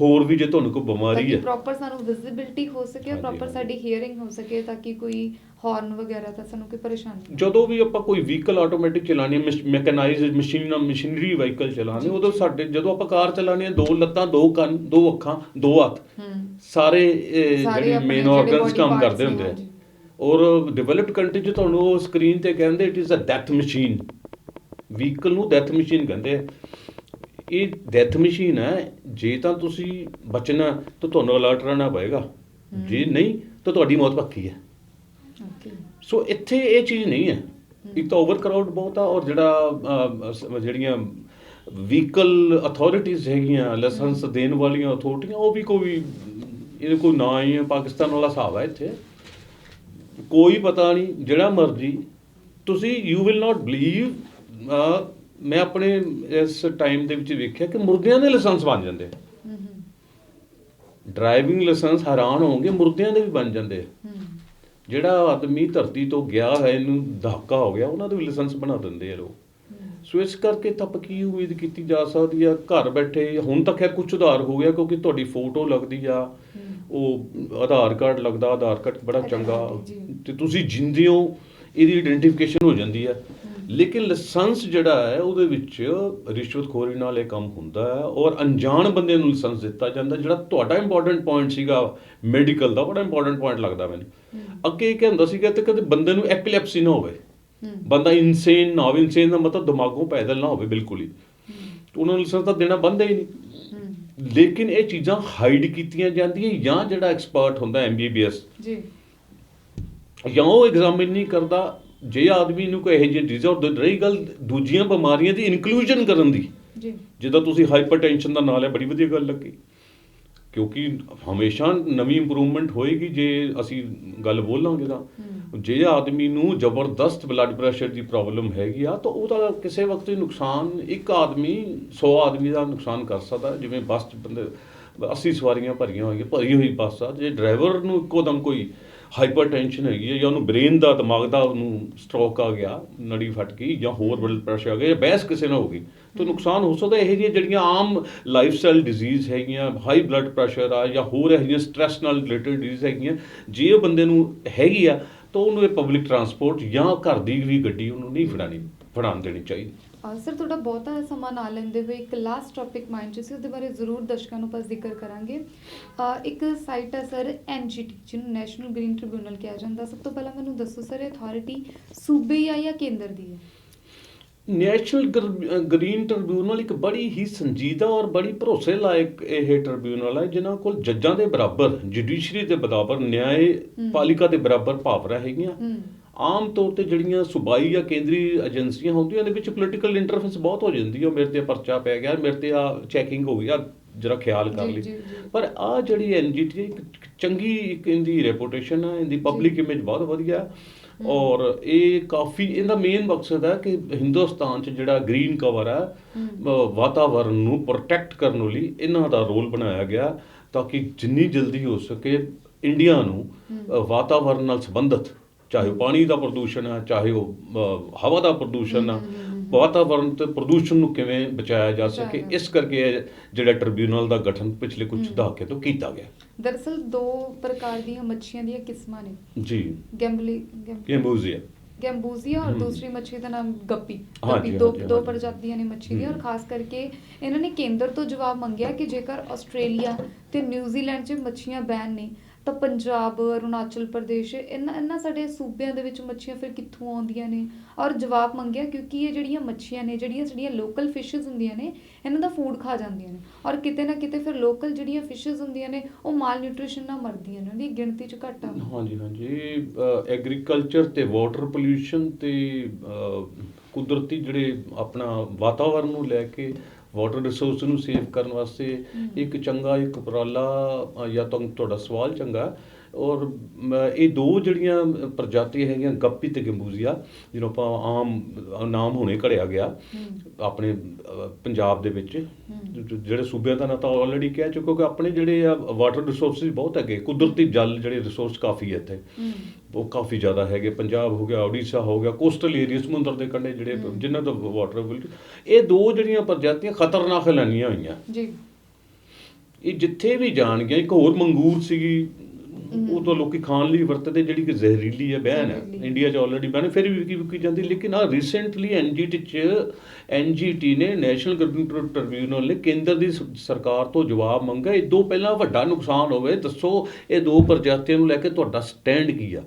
ਹੋਰ ਵੀ ਜੇ ਤੁਹਾਨੂੰ ਕੋਈ ਬਿਮਾਰੀ ਹੈ। ਪ੍ਰੋਪਰ ਸਾਨੂੰ ਵਿਜ਼ਿਬਿਲਟੀ ਹੋ ਸਕੇ ਪ੍ਰੋਪਰ। ਸਾਡੀ ਹੀਅਰਿੰਗ ਹੋ ਸਕੇ ਤਾਂ ਕਿ ਕੋਈ ਹਾਰਨ ਵਗੈਰਾ ਤਾਂ ਸਾਨੂੰ ਕੋਈ ਪਰੇਸ਼ਾਨੀ ਜਦੋਂ ਵੀ ਆਪਾਂ ਕੋਈ ਵਹੀਕਲ ਆਟੋਮੈਟਿਕ ਚਲਾਣੀ ਮੈਕਨਾਈਜ਼ਡ ਮਸ਼ੀਨ ਮਸ਼ੀਨਰੀ ਵਹੀਕਲ ਚਲਾਣੇ ਉਦੋਂ ਸਾਡੇ ਜਦੋਂ ਆਪਾਂ ਕਾਰ ਚਲਾਣੀ ਹੈ ਦੋ ਲੱਤਾਂ ਦੋ ਕੰਨ ਦੋ ਅੱਖਾਂ ਦੋ ਹੱਥ ਸਾਰੇ ਜਿਹੜੇ ਮੇਨ ਆਰਗਨਸ ਕੰਮ ਕਰਦੇ ਹੁੰਦੇ ਆ। ਔਰ ਡਿਵੈਲਪਡ ਕੰਟਰੀ 'ਚ ਤੁਹਾਨੂੰ ਉਹ ਸਕਰੀਨ ਤੇ ਕਹਿੰਦੇ it is a death machine vehicle ਨੂੰ ਡੈਥ ਮਸ਼ੀਨ ਕਹਿੰਦੇ ਆ। ਇਹ ਡੈਥ ਮਸ਼ੀਨ ਹੈ ਜੇ ਤਾਂ ਤੁਸੀਂ ਬਚਣਾ ਤਾਂ ਤੁਹਾਨੂੰ ਅਲਰਟ ਰਹਿਣਾ ਪਏਗਾ। ਜੇ ਨਹੀਂ ਤਾਂ ਤੁਹਾਡੀ ਮੌਤ ਪੱਕੀ ਹੈ। ਓਕੇ। ਸੋ ਇੱਥੇ ਇਹ ਚੀਜ਼ ਨਹੀਂ ਹੈ। ਇੱਕ ਤਾਂ ਓਵਰ ਕਰਾਊਡ ਬਹੁਤ ਆ ਔਰ ਜਿਹੜਾ ਜਿਹੜੀਆਂ ਵਹੀਕਲ ਅਥਾਰਟੀਜ਼ ਹੈਗੀਆਂ ਲਾਇਸੈਂਸ ਦੇਣ ਵਾਲੀਆਂ ਅਥਾਰਟੀਆਂ ਉਹ ਵੀ ਕੋਈ ਇਹ ਕੋਈ ਨਾ ਹੀ ਹੈ ਪਾਕਿਸਤਾਨ ਵਾਲਾ ਹਿਸਾਬ ਹੈ ਇੱਥੇ। ਕੋਈ ਪਤਾ ਨਹੀਂ ਜਿਹੜਾ ਮਰਜ਼ੀ ਤੁਸੀਂ ਯੂ ਵਿਲ ਨਾਟ ਬਲੀਵ ਮੈਂ ਆਪਣੇ ਇਸ ਟਾਈਮ ਦੇ ਵਿੱਚ ਵੇਖਿਆ ਕਿ ਮੁਰਦਿਆਂ ਦੇ ਲਾਇਸੈਂਸ ਬਣ ਜਾਂਦੇ ਆ। ਹੂੰ ਹੂੰ ਡਰਾਈਵਿੰਗ ਲਾਇਸੈਂਸ ਹੈਰਾਨ ਹੋਣਗੇ ਮੁਰਦਿਆਂ ਦੇ ਵੀ ਬਣ ਜਾਂਦੇ ਆ। ਹੂੰ। ਜਿਹੜਾ ਆਦਮੀ ਧਰਤੀ ਤੋਂ ਗਿਆ ਹੈ ਇਹਨੂੰ ਧਾਕਾ ਹੋ ਗਿਆ ਉਹਨਾਂ ਦੇ ਵੀ ਲਾਇਸੈਂਸ ਬਣਾ ਦਿੰਦੇ ਆ ਲੋਕ। ਸੋ ਇਸ ਕਰਕੇ ਤਾਂ ਆਪਾਂ ਕੀ ਉਮੀਦ ਕੀਤੀ ਜਾ ਸਕਦੀ ਆ? ਘਰ ਬੈਠੇ ਹੁਣ ਤੱਕ ਖੈਰ ਕੁਝ ਸੁਧਾਰ ਹੋ ਗਿਆ ਕਿਉਂਕਿ ਤੁਹਾਡੀ ਫੋਟੋ ਲੱਗਦੀ ਆ। ਉਹ ਆਧਾਰ ਕਾਰਡ ਲੱਗਦਾ ਆਧਾਰ ਕਾਰਡ ਬੜਾ ਚੰਗਾ। ਤੇ ਤੁਸੀਂ ਜਿੰਦੇ ਹੋ ਇਹਦੀ ਆਇਡੈਂਟੀਫਿਕੇਸ਼ਨ ਹੋ ਜਾਂਦੀ ਹੂੰ। ਲੇਕਿਨ ਲਾਇਸੈਂਸ ਜਿਹੜਾ ਹੈ ਉਹਦੇ ਵਿੱਚ ਰਿਸ਼ਵਤਖੋਰੀ ਨਾਲ ਇਹ ਕੰਮ ਹੁੰਦਾ ਹੈ ਔਰ ਅਣਜਾਣ ਬੰਦੇ ਨੂੰ ਲਾਇਸੈਂਸ ਦਿੱਤਾ ਜਾਂਦਾ ਜਿਹੜਾ ਤੁਹਾਡਾ ਇੰਪੋਰਟੈਂਟ ਪੁਆਇੰਟ ਸੀਗਾ ਮੈਡੀਕਲ ਦਾ ਬੜਾ ਇੰਪੋਰਟੈਂਟ ਪੁਆਇੰਟ ਲੱਗਦਾ ਮੈਨੂੰ। ਅੱਗੇ ਇਹ ਕੀ ਹੁੰਦਾ ਸੀਗਾ ਤੇ ਕਦੇ ਬੰਦੇ ਨੂੰ ਐਪੀਲੈਪਸੀ ਨਾ ਹੋਵੇ। ਬੰਦਾ ਇਨਸੇਨ ਨਾ ਹੋਵੇ ਇਨਸੇਨ ਦਾ ਮਤਲਬ ਦਿਮਾਗੋਂ ਪੈਦਲ ਨਾ ਹੋਵੇ ਬਿਲਕੁਲ ਹੀ। ਉਹਨਾਂ ਨੂੰ ਲਾਇਸੈਂਸ ਤਾਂ ਦੇਣਾ ਬੰਦ ਹੀ ਨਹੀਂ। ਲੇਕਿਨ ਇਹ ਚੀਜ਼ਾਂ ਹਾਈਡ ਕੀਤੀਆਂ ਜਾਂਦੀਆਂ ਜਾਂ ਜਿਹੜਾ ਐਕਸਪਰਟ ਹੁੰਦਾ ਐਮਬੀਬੀਐਸ ਜੀ। ਜਾਂ ਉਹ ਐਗਜ਼ਾਮਿਨ ਨਹੀਂ ਕਰਦਾ ਜੇ ਆਦਮੀ ਨੂੰ ਕੋਈ ਇਹੋ ਜਿਹੀ ਡਿਜ਼ੀਜ਼ ਔਰ ਰਹੀ ਗੱਲ ਦੂਜੀਆਂ ਬਿਮਾਰੀਆਂ ਦੀ ਇਨਕਲੂਜਨ ਕਰਨ ਦੀ। ਜੀ। ਜਿੱਦਾਂ ਤੁਸੀਂ ਹਾਈਪਰਟੈਂਸ਼ਨ ਦਾ ਨਾਂ ਲਿਆ ਬੜੀ ਵਧੀਆ ਗੱਲ ਲੱਗੀ। ਕਿਉਂਕਿ ਹਮੇਸ਼ਾ ਨਵੀਂ ਇੰਪਰੂਵਮੈਂਟ ਹੋਏਗੀ ਜੇ ਅਸੀਂ ਗੱਲ ਬੋਲਾਂਗੇ ਤਾਂ। ਹੂੰ। ਜੇ ਆਦਮੀ ਨੂੰ ਜ਼ਬਰਦਸਤ ਬਲੱਡ ਪ੍ਰੈਸ਼ਰ ਦੀ ਪ੍ਰੋਬਲਮ ਹੈਗੀ ਆ ਤਾਂ ਉਹਦਾ ਕਿਸੇ ਵਕਤ ਹੀ ਨੁਕਸਾਨ ਇੱਕ ਆਦਮੀ 100 ਆਦਮੀ ਦਾ ਨੁਕਸਾਨ ਕਰ ਸਕਦਾ। ਜਿਵੇਂ ਬੱਸ 'ਚ ਬੰਦੇ 80 ਸਵਾਰੀਆਂ ਭਰੀਆਂ ਹੋਈਆਂ ਭਰੀ ਹੋਈ ਬੱਸ ਆ ਜੇ ਡਰਾਈਵਰ ਨੂੰ ਇੱਕੋ ਦਮ ਕੋਈ ਹਾਈਪਰਟੈਂਸ਼ਨ ਹੈਗੀ ਹੈ ਜਾਂ ਉਹਨੂੰ ਬ੍ਰੇਨ ਦਾ ਦਿਮਾਗ ਦਾ ਉਹਨੂੰ ਸਟ੍ਰੋਕ ਆ ਗਿਆ ਨੜੀ ਫਟ ਗਈ ਜਾਂ ਹੋਰ ਬਲੱਡ ਪ੍ਰੈਸ਼ਰ ਆ ਗਿਆ ਜਾਂ ਬਹਿਸ ਕਿਸੇ ਨਾਲ ਹੋ ਗਈ, ਤਾਂ ਨੁਕਸਾਨ ਹੋ ਸਕਦਾ ਇਹ ਜਿਹੀਆਂ ਜਿਹੜੀਆਂ ਆਮ ਲਾਈਫ ਸਟਾਈਲ ਡਿਜ਼ੀਜ਼ ਹੈਗੀਆਂ ਹਾਈ ਬਲੱਡ ਪ੍ਰੈਸ਼ਰ ਆ ਜਾਂ ਹੋਰ ਇਹ ਜਿਹੀਆਂ ਸਟ੍ਰੈਸ ਨਾਲ ਰਿਲੇਟਡ ਡਿਜ਼ੀਜ਼ ਹੈਗੀਆਂ, ਜੇ ਉਹ ਬੰਦੇ ਨੂੰ ਹੈਗੀ ਆ ਤਾਂ ਉਹਨੂੰ ਇਹ ਪਬਲਿਕ ਟਰਾਂਸਪੋਰਟ ਜਾਂ ਘਰ ਦੀ ਵੀ ਗੱਡੀ ਉਹਨੂੰ ਨਹੀਂ ਫੜਾਣੀ ਫੜਾਉਣ ਦੇਣੀ ਚਾਹੀਦੀ। ਸਰ ਤੁਹਾਡਾ ਬਹੁਤਾ ਸਮਾਂ ਨਾ ਲੈਂਦੇ ਹੋਏ ਇੱਕ ਲਾਸਟ ਟੌਪਿਕ ਮਾਈਂਡ 'ਚ ਸੀ ਉਹਦੇ ਬਾਰੇ ਜ਼ਰੂਰ ਦਰਸ਼ਕਾਂ ਨੂੰ ਆਪਾਂ ਜ਼ਿਕਰ ਕਰਾਂਗੇ। ਇੱਕ ਸਾਈਟ ਹੈ ਸਰ ਐਨਜੀਟੀ ਜਿਹਨੂੰ ਨੈਸ਼ਨਲ ਗ੍ਰੀਨ ਟ੍ਰਿਬਿਊਨਲ ਕਿਹਾ ਜਾਂਦਾ। ਸਭ ਤੋਂ ਪਹਿਲਾਂ ਮੈਨੂੰ ਦੱਸੋ ਸਰ ਇਹ ਅਥਾਰਟੀ ਸੂਬੇ ਆ ਜਾਂ ਕੇਂਦਰ ਦੀ ਹੈ ਨੈਸ਼ਨਲ ਗ੍ਰੀਨ ਟ੍ਰਿਬਿਊਨਲ ਇੱਕ ਬੜੀ ਹੀ ਸੰਜੀਦਾ ਔਰ ਬੜੀ ਭਰੋਸੇ ਲਾਇਕ ਇਹ ਟ੍ਰਿਬਿਊਨਲ ਹੈ ਜਿਨ੍ਹਾਂ ਕੋਲ ਜੱਜਾਂ ਦੇ ਬਰਾਬਰ ਜੁਡੀਸ਼ਰੀ ਦੇ ਬਰਾਬਰ ਨਿਆਏ ਹਮ। ਪਾਲਿਕਾ ਦੇ ਬਰਾਬਰ ਭਾਵਨਾ ਹੈਗੀਆਂ ਆਮ ਤੌਰ ਤੇ ਜਿਹੜੀਆਂ ਸੂਬਾਈ ਜਾਂ ਕੇਂਦਰੀ ਏਜੰਸੀਆਂ ਹੁੰਦੀਆਂ ਉਹਦੇ ਵਿੱਚ ਪੋਲੀਟੀਕਲ ਇੰਟਰਫੇਸ ਬਹੁਤ ਹੋ ਜਾਂਦੀ ਹੈ ਮੇਰੇ ਤੇ ਪਰਚਾ ਪੈ ਗਿਆ ਮੇਰੇ ਤੇ ਆ ਚੈਕਿੰਗ ਹੋ ਗਈ ਆ ਜਰਾ ਖਿਆਲ ਕਰ ਲਈ। ਪਰ ਆ ਜਿਹੜੀ ਐਨਜੀਟੀ ਇੱਕ ਚੰਗੀ ਇੱਕ ਇਹਦੀ ਰੈਪੂਟੇਸ਼ਨ ਹੈ ਇਹਦੀ ਪਬਲਿਕ ਇਮੇਜ ਬਹੁਤ ਵਧੀਆ। ਔਰ ਇਹ ਕਾਫੀ ਇਹਦਾ ਮੇਨ ਮਕਸਦ ਹੈ ਕਿ ਹਿੰਦੁਸਤਾਨ 'ਚ ਜਿਹੜਾ ਗ੍ਰੀਨ ਕਵਰ। ਅ, ਵਾਤਾਵਰਣ ਨੂੰ ਪ੍ਰੋਟੈਕਟ ਕਰਨ ਲਈ ਇਹਨਾਂ ਦਾ ਰੋਲ ਬਣਾਇਆ ਗਿਆ ਤਾਂ ਕਿ ਜਿੰਨੀ ਜਲਦੀ ਹੋ ਸਕੇ ਇੰਡੀਆ ਨੂੰ ਵਾਤਾਵਰਣ ਨਾਲ ਸੰਬੰਧਿਤ ਚਾਹੇ ਉਹ ਪਾਣੀ ਦਾ ਪ੍ਰਦੂਸ਼ਣ ਹੈ ਚਾਹੇ ਉਹ ਹਵਾ ਦਾ ਪ੍ਰਦੂਸ਼ਣ ਹਮ। ਵਾਤਾਵਰਣ ਤੇ ਪ੍ਰਦੂਸ਼ਣ ਨੂੰ ਕਿਵੇਂ ਬਚਾਇਆ ਜਾ ਸਕੇ ਇਸ ਕਰਕੇ ਜਿਹੜਾ ਟ੍ਰਿਬਿਊਨਲ ਦਾ ਗਠਨ ਪਿਛਲੇ ਕੁਝ। ਦਹਾਕੇ ਤੋਂ ਕੀਤਾ ਗਿਆ ਦਰਅਸਲ ਦੋ ਪ੍ਰਕਾਰ ਦੀਆਂ ਮੱਛੀਆਂ ਦੀਆਂ ਕਿਸਮਾਂ ਨੇ ਜੀ ਗੈਂਬਲੀ ਗੈਂਬ- ਕੈਂਬੂਜ਼ੀਆ ਗੈਂਬੂਜ਼ੀਆ ਔਰ। ਦੂਸਰੀ ਮੱਛੀ ਦਾ ਨਾਮ ਗੱਪੀ ਗੱਪੀ ਦੋ ਦੋ। ਪ੍ਰਜਾਤੀਆਂ ਨੇ ਮੱਛੀ ਦੀਆਂ ਔਰ। ਖਾਸ ਕਰਕੇ ਇਹਨਾਂ ਨੇ ਕੇਂਦਰ ਤੋਂ ਜਵਾਬ ਮੰਗਿਆ ਕਿ ਜੇਕਰ ਆਸਟ੍ਰੇਲੀਆ ਤੇ ਨਿਊਜ਼ੀਲੈਂਡ 'ਚ ਮੱਛੀਆਂ ਬੈਨ ਨੇ ਤਾਂ ਪੰਜਾਬ, ਅਰੁਣਾਚਲ ਪ੍ਰਦੇਸ਼, ਇਹਨਾਂ ਇਹਨਾਂ ਸਾਡੇ ਸੂਬਿਆਂ ਦੇ ਵਿੱਚ ਮੱਛੀਆਂ ਫਿਰ ਕਿੱਥੋਂ ਆਉਂਦੀਆਂ ਨੇ? ਔਰ ਜਵਾਬ ਮੰਗਿਆ ਕਿਉਂਕਿ ਇਹ ਜਿਹੜੀਆਂ ਮੱਛੀਆਂ ਨੇ, ਜਿਹੜੀਆਂ ਜਿਹੜੀਆਂ ਲੋਕਲ ਫਿਸ਼ਸ ਹੁੰਦੀਆਂ ਨੇ, ਇਹਨਾਂ ਦਾ ਫੂਡ ਖਾ ਜਾਂਦੀਆਂ ਨੇ। ਔਰ ਕਿਤੇ ਨਾ ਕਿਤੇ ਫਿਰ ਲੋਕਲ ਜਿਹੜੀਆਂ ਫਿਸ਼ਸ ਹੁੰਦੀਆਂ ਨੇ, ਉਹ ਮਾਲ ਨਿਊਟ੍ਰੀਸ਼ਨ ਨਾਲ ਮਰਦੀਆਂ ਨੇ, ਉਹਦੀ ਗਿਣਤੀ 'ਚ ਘੱਟ ਆ। ਹਾਂਜੀ ਹਾਂਜੀ। ਐਗਰੀਕਲਚਰ ਤੇ ਵਾਟਰ ਪੋਲਿਊਸ਼ਨ ਤੇ ਕੁਦਰਤੀ ਜਿਹੜੇ ਆਪਣਾ ਵਾਤਾਵਰਣ ਨੂੰ ਲੈ ਕੇ ਵਾਟਰ ਰਿਸੋਰਸ ਨੂੰ ਸੇਵ ਕਰਨ ਵਾਸਤੇ। ਇੱਕ ਚੰਗਾ ਇੱਕ ਉਪਰਾਲਾ ਜਾਂ ਤਾਂ ਤੁਹਾਡਾ ਸਵਾਲ ਚੰਗਾ। ਔਰ ਇਹ ਦੋ ਜਿਹੜੀਆਂ ਪ੍ਰਜਾਤੀਆਂ ਹੈਗੀਆਂ ਗੱਪੀ ਤੇ ਗੰਬੂਜ਼ੀਆ ਜਿਹਨੂੰ ਆਪਾਂ ਆਮ ਨਾਮ ਹੁਣੇ ਘੜਿਆ ਗਿਆ। ਆਪਣੇ ਪੰਜਾਬ ਦੇ ਵਿੱਚ ਜਿਹੜੇ ਸੂਬਿਆਂ ਦਾ ਨਾ ਤਾਂ ਆਲਰੇਡੀ ਕਹਿ ਚੁੱਕੋ ਕਿ ਆਪਣੇ ਜਿਹੜੇ ਆ ਵਾਟਰ ਰਿਸੋਰਸਸ ਬਹੁਤ ਹੈਗੇ ਕੁਦਰਤੀ ਜਲ ਜਿਹੜੇ ਰਿਸੋਰਸ ਕਾਫੀ ਹੈ ਇੱਥੇ। ਉਹ ਕਾਫੀ ਜ਼ਿਆਦਾ ਹੈਗੇ ਪੰਜਾਬ ਹੋ ਗਿਆ ਉੜੀਸਾ ਹੋ ਗਿਆ ਕੋਸਟਲ ਏਰੀਆ ਸਮੁੰਦਰ ਦੇ ਕੰਢੇ ਜਿਹੜੇ। ਜਿਨ੍ਹਾਂ ਦਾ ਵਾਟਰ ਇਹ ਦੋ ਜਿਹੜੀਆਂ ਪ੍ਰਜਾਤੀਆਂ ਖਤਰਨਾਕ ਐਲਾਨੀਆਂ ਹੋਈਆਂ ਜੀ ਇਹ ਜਿੱਥੇ ਵੀ ਜਾਣਗੀਆਂ ਇੱਕ ਹੋਰ ਮੰਗੂਰ ਸੀਗੀ। ਉਹ ਤਾਂ ਲੋਕੀ ਖਾਣ ਲਈ ਵਰਤਦੇ ਜਿਹੜੀ ਕਿ ਜ਼ਹਿਰੀਲੀ ਹੈ ਬੈਨ ਹੈ। ਇੰਡੀਆ 'ਚ ਆਲਰੇਡੀ ਬੈਨ ਫਿਰ ਵੀ ਵਿਕੀ ਵਿਕੀ ਜਾਂਦੀ ਲੇਕਿਨ ਆ ਰੀਸੈਂਟਲੀ ਐਨਜੀਟੀ 'ਚ ਐਨਜੀਟੀ ਨੇ ਨੈਸ਼ਨਲ ਗਵਰਨਮੈਂਟ ਟ੍ਰਿਬਿਊਨਲ ਨੇ ਕੇਂਦਰ ਦੀ ਸਰਕਾਰ ਤੋਂ ਜਵਾਬ ਮੰਗਿਆ ਇਹ ਦੋ ਪਹਿਲਾਂ ਵੱਡਾ ਨੁਕਸਾਨ ਹੋਵੇ ਦੱਸੋ ਇਹ ਦੋ ਪ੍ਰਜਾਤੀਆਂ ਨੂੰ ਲੈ ਕੇ ਤੁਹਾਡਾ ਸਟੈਂਡ ਕੀ ਆ?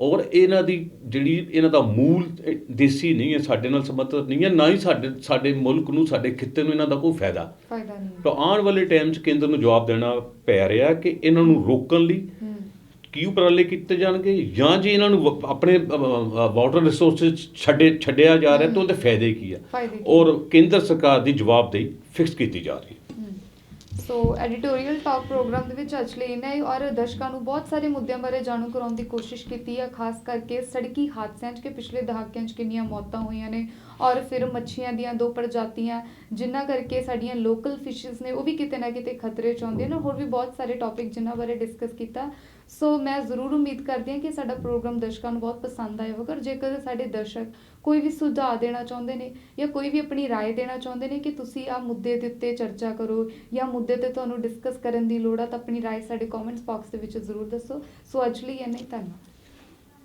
ਔਰ ਇਹਨਾਂ ਦੀ ਜਿਹੜੀ ਇਹਨਾਂ ਦਾ ਮੂਲ ਦੇਸੀ ਨਹੀਂ ਹੈ ਸਾਡੇ ਨਾਲ ਸੰਬੰਧਿਤ ਨਹੀਂ ਹੈ ਨਾ ਹੀ ਸਾਡੇ ਸਾਡੇ ਮੁਲਕ ਨੂੰ ਸਾਡੇ ਖਿੱਤੇ ਨੂੰ ਇਹਨਾਂ ਦਾ ਕੋਈ ਫਾਇਦਾ। ਫਾਇਦਾ ਨਹੀਂ ਤਾਂ ਆਉਣ ਵਾਲੇ ਟਾਈਮ 'ਚ ਕੇਂਦਰ ਨੂੰ ਜਵਾਬ ਦੇਣਾ ਪੈ ਰਿਹਾ ਕਿ ਇਹਨਾਂ ਨੂੰ ਰੋਕਣ ਲਈ ਕੀ ਉਪਰਾਲੇ ਕੀਤੇ ਜਾਣਗੇ ਜਾਂ ਜੇ ਇਹਨਾਂ ਨੂੰ ਆਪਣੇ ਵਾਟਰ ਰਿਸੋਰਸਸ ਛੱਡੇ ਛੱਡਿਆ ਜਾ ਰਿਹਾ ਤਾਂ ਉਹਦੇ ਫਾਇਦੇ ਕੀ ਆ? ਔਰ ਕੇਂਦਰ ਸਰਕਾਰ ਦੀ ਜਵਾਬਦੇਹੀ ਫਿਕਸ ਕੀਤੀ ਜਾ ਰਹੀ ਹੈ। ਸੋ ਐਡੀਟੋਰੀਅਲ ਟਾਕ ਪ੍ਰੋਗਰਾਮ ਦੇ ਵਿੱਚ ਅੱਜ ਲਈ ਇਹਨਾਂ ਹੀ ਔਰ ਦਰਸ਼ਕਾਂ ਨੂੰ ਬਹੁਤ ਸਾਰੇ ਮੁੱਦਿਆਂ ਬਾਰੇ ਜਾਣੂ ਕਰਾਉਣ ਦੀ ਕੋਸ਼ਿਸ਼ ਕੀਤੀ ਹੈ ਖਾਸ ਕਰਕੇ ਸੜਕੀ ਹਾਦਸਿਆਂ 'ਚ ਕਿ ਪਿਛਲੇ ਦਹਾਕਿਆਂ 'ਚ ਕਿੰਨੀਆਂ ਮੌਤਾਂ ਹੋਈਆਂ ਨੇ ਔਰ ਫਿਰ ਮੱਛੀਆਂ ਦੀਆਂ ਦੋ ਪ੍ਰਜਾਤੀਆਂ ਜਿਨ੍ਹਾਂ ਕਰਕੇ ਸਾਡੀਆਂ ਲੋਕਲ ਫਿਸ਼ਸ ਨੇ ਉਹ ਵੀ ਕਿਤੇ ਨਾ ਕਿਤੇ ਖਤਰੇ 'ਚ ਆਉਂਦੀਆਂ ਨੇ ਹੋਰ ਵੀ ਬਹੁਤ ਸਾਰੇ ਟੌਪਿਕ ਜਿਨ੍ਹਾਂ ਬਾਰੇ ਡਿਸਕਸ ਕੀਤਾ। ਸੋ ਮੈਂ ਜ਼ਰੂਰ ਉਮੀਦ ਕਰਦੀ ਹਾਂ ਕਿ ਸਾਡਾ ਪ੍ਰੋਗਰਾਮ ਦਰਸ਼ਕਾਂ ਨੂੰ ਬਹੁਤ ਪਸੰਦ ਆਇਆ ਹੋਵੇਗਾ ਔਰ ਜੇਕਰ ਸਾਡੇ ਦਰਸ਼ਕ ਕੋਈ ਵੀ ਸੁਝਾਅ ਦੇਣਾ ਚਾਹੁੰਦੇ ਨੇ ਜਾਂ ਕੋਈ ਵੀ ਆਪਣੀ رائے ਦੇਣਾ ਚਾਹੁੰਦੇ ਨੇ ਕਿ ਤੁਸੀਂ ਆ ਮੁੱਦੇ ਦੇ ਉੱਤੇ ਚਰਚਾ ਕਰੋ ਜਾਂ ਮੁੱਦੇ ਤੇ ਤੁਹਾਨੂੰ ਡਿਸਕਸ ਕਰਨ ਦੀ ਲੋੜ ਆ ਤਾਂ ਆਪਣੀ رائے ਸਾਡੇ ਕਮੈਂਟਸ ਬਾਕਸ ਦੇ ਵਿੱਚ ਜ਼ਰੂਰ ਦੱਸੋ ਸੋ ਅੱਜ ਲਈ ਇੰਨਾ ਹੀ ਧੰਨਵਾਦ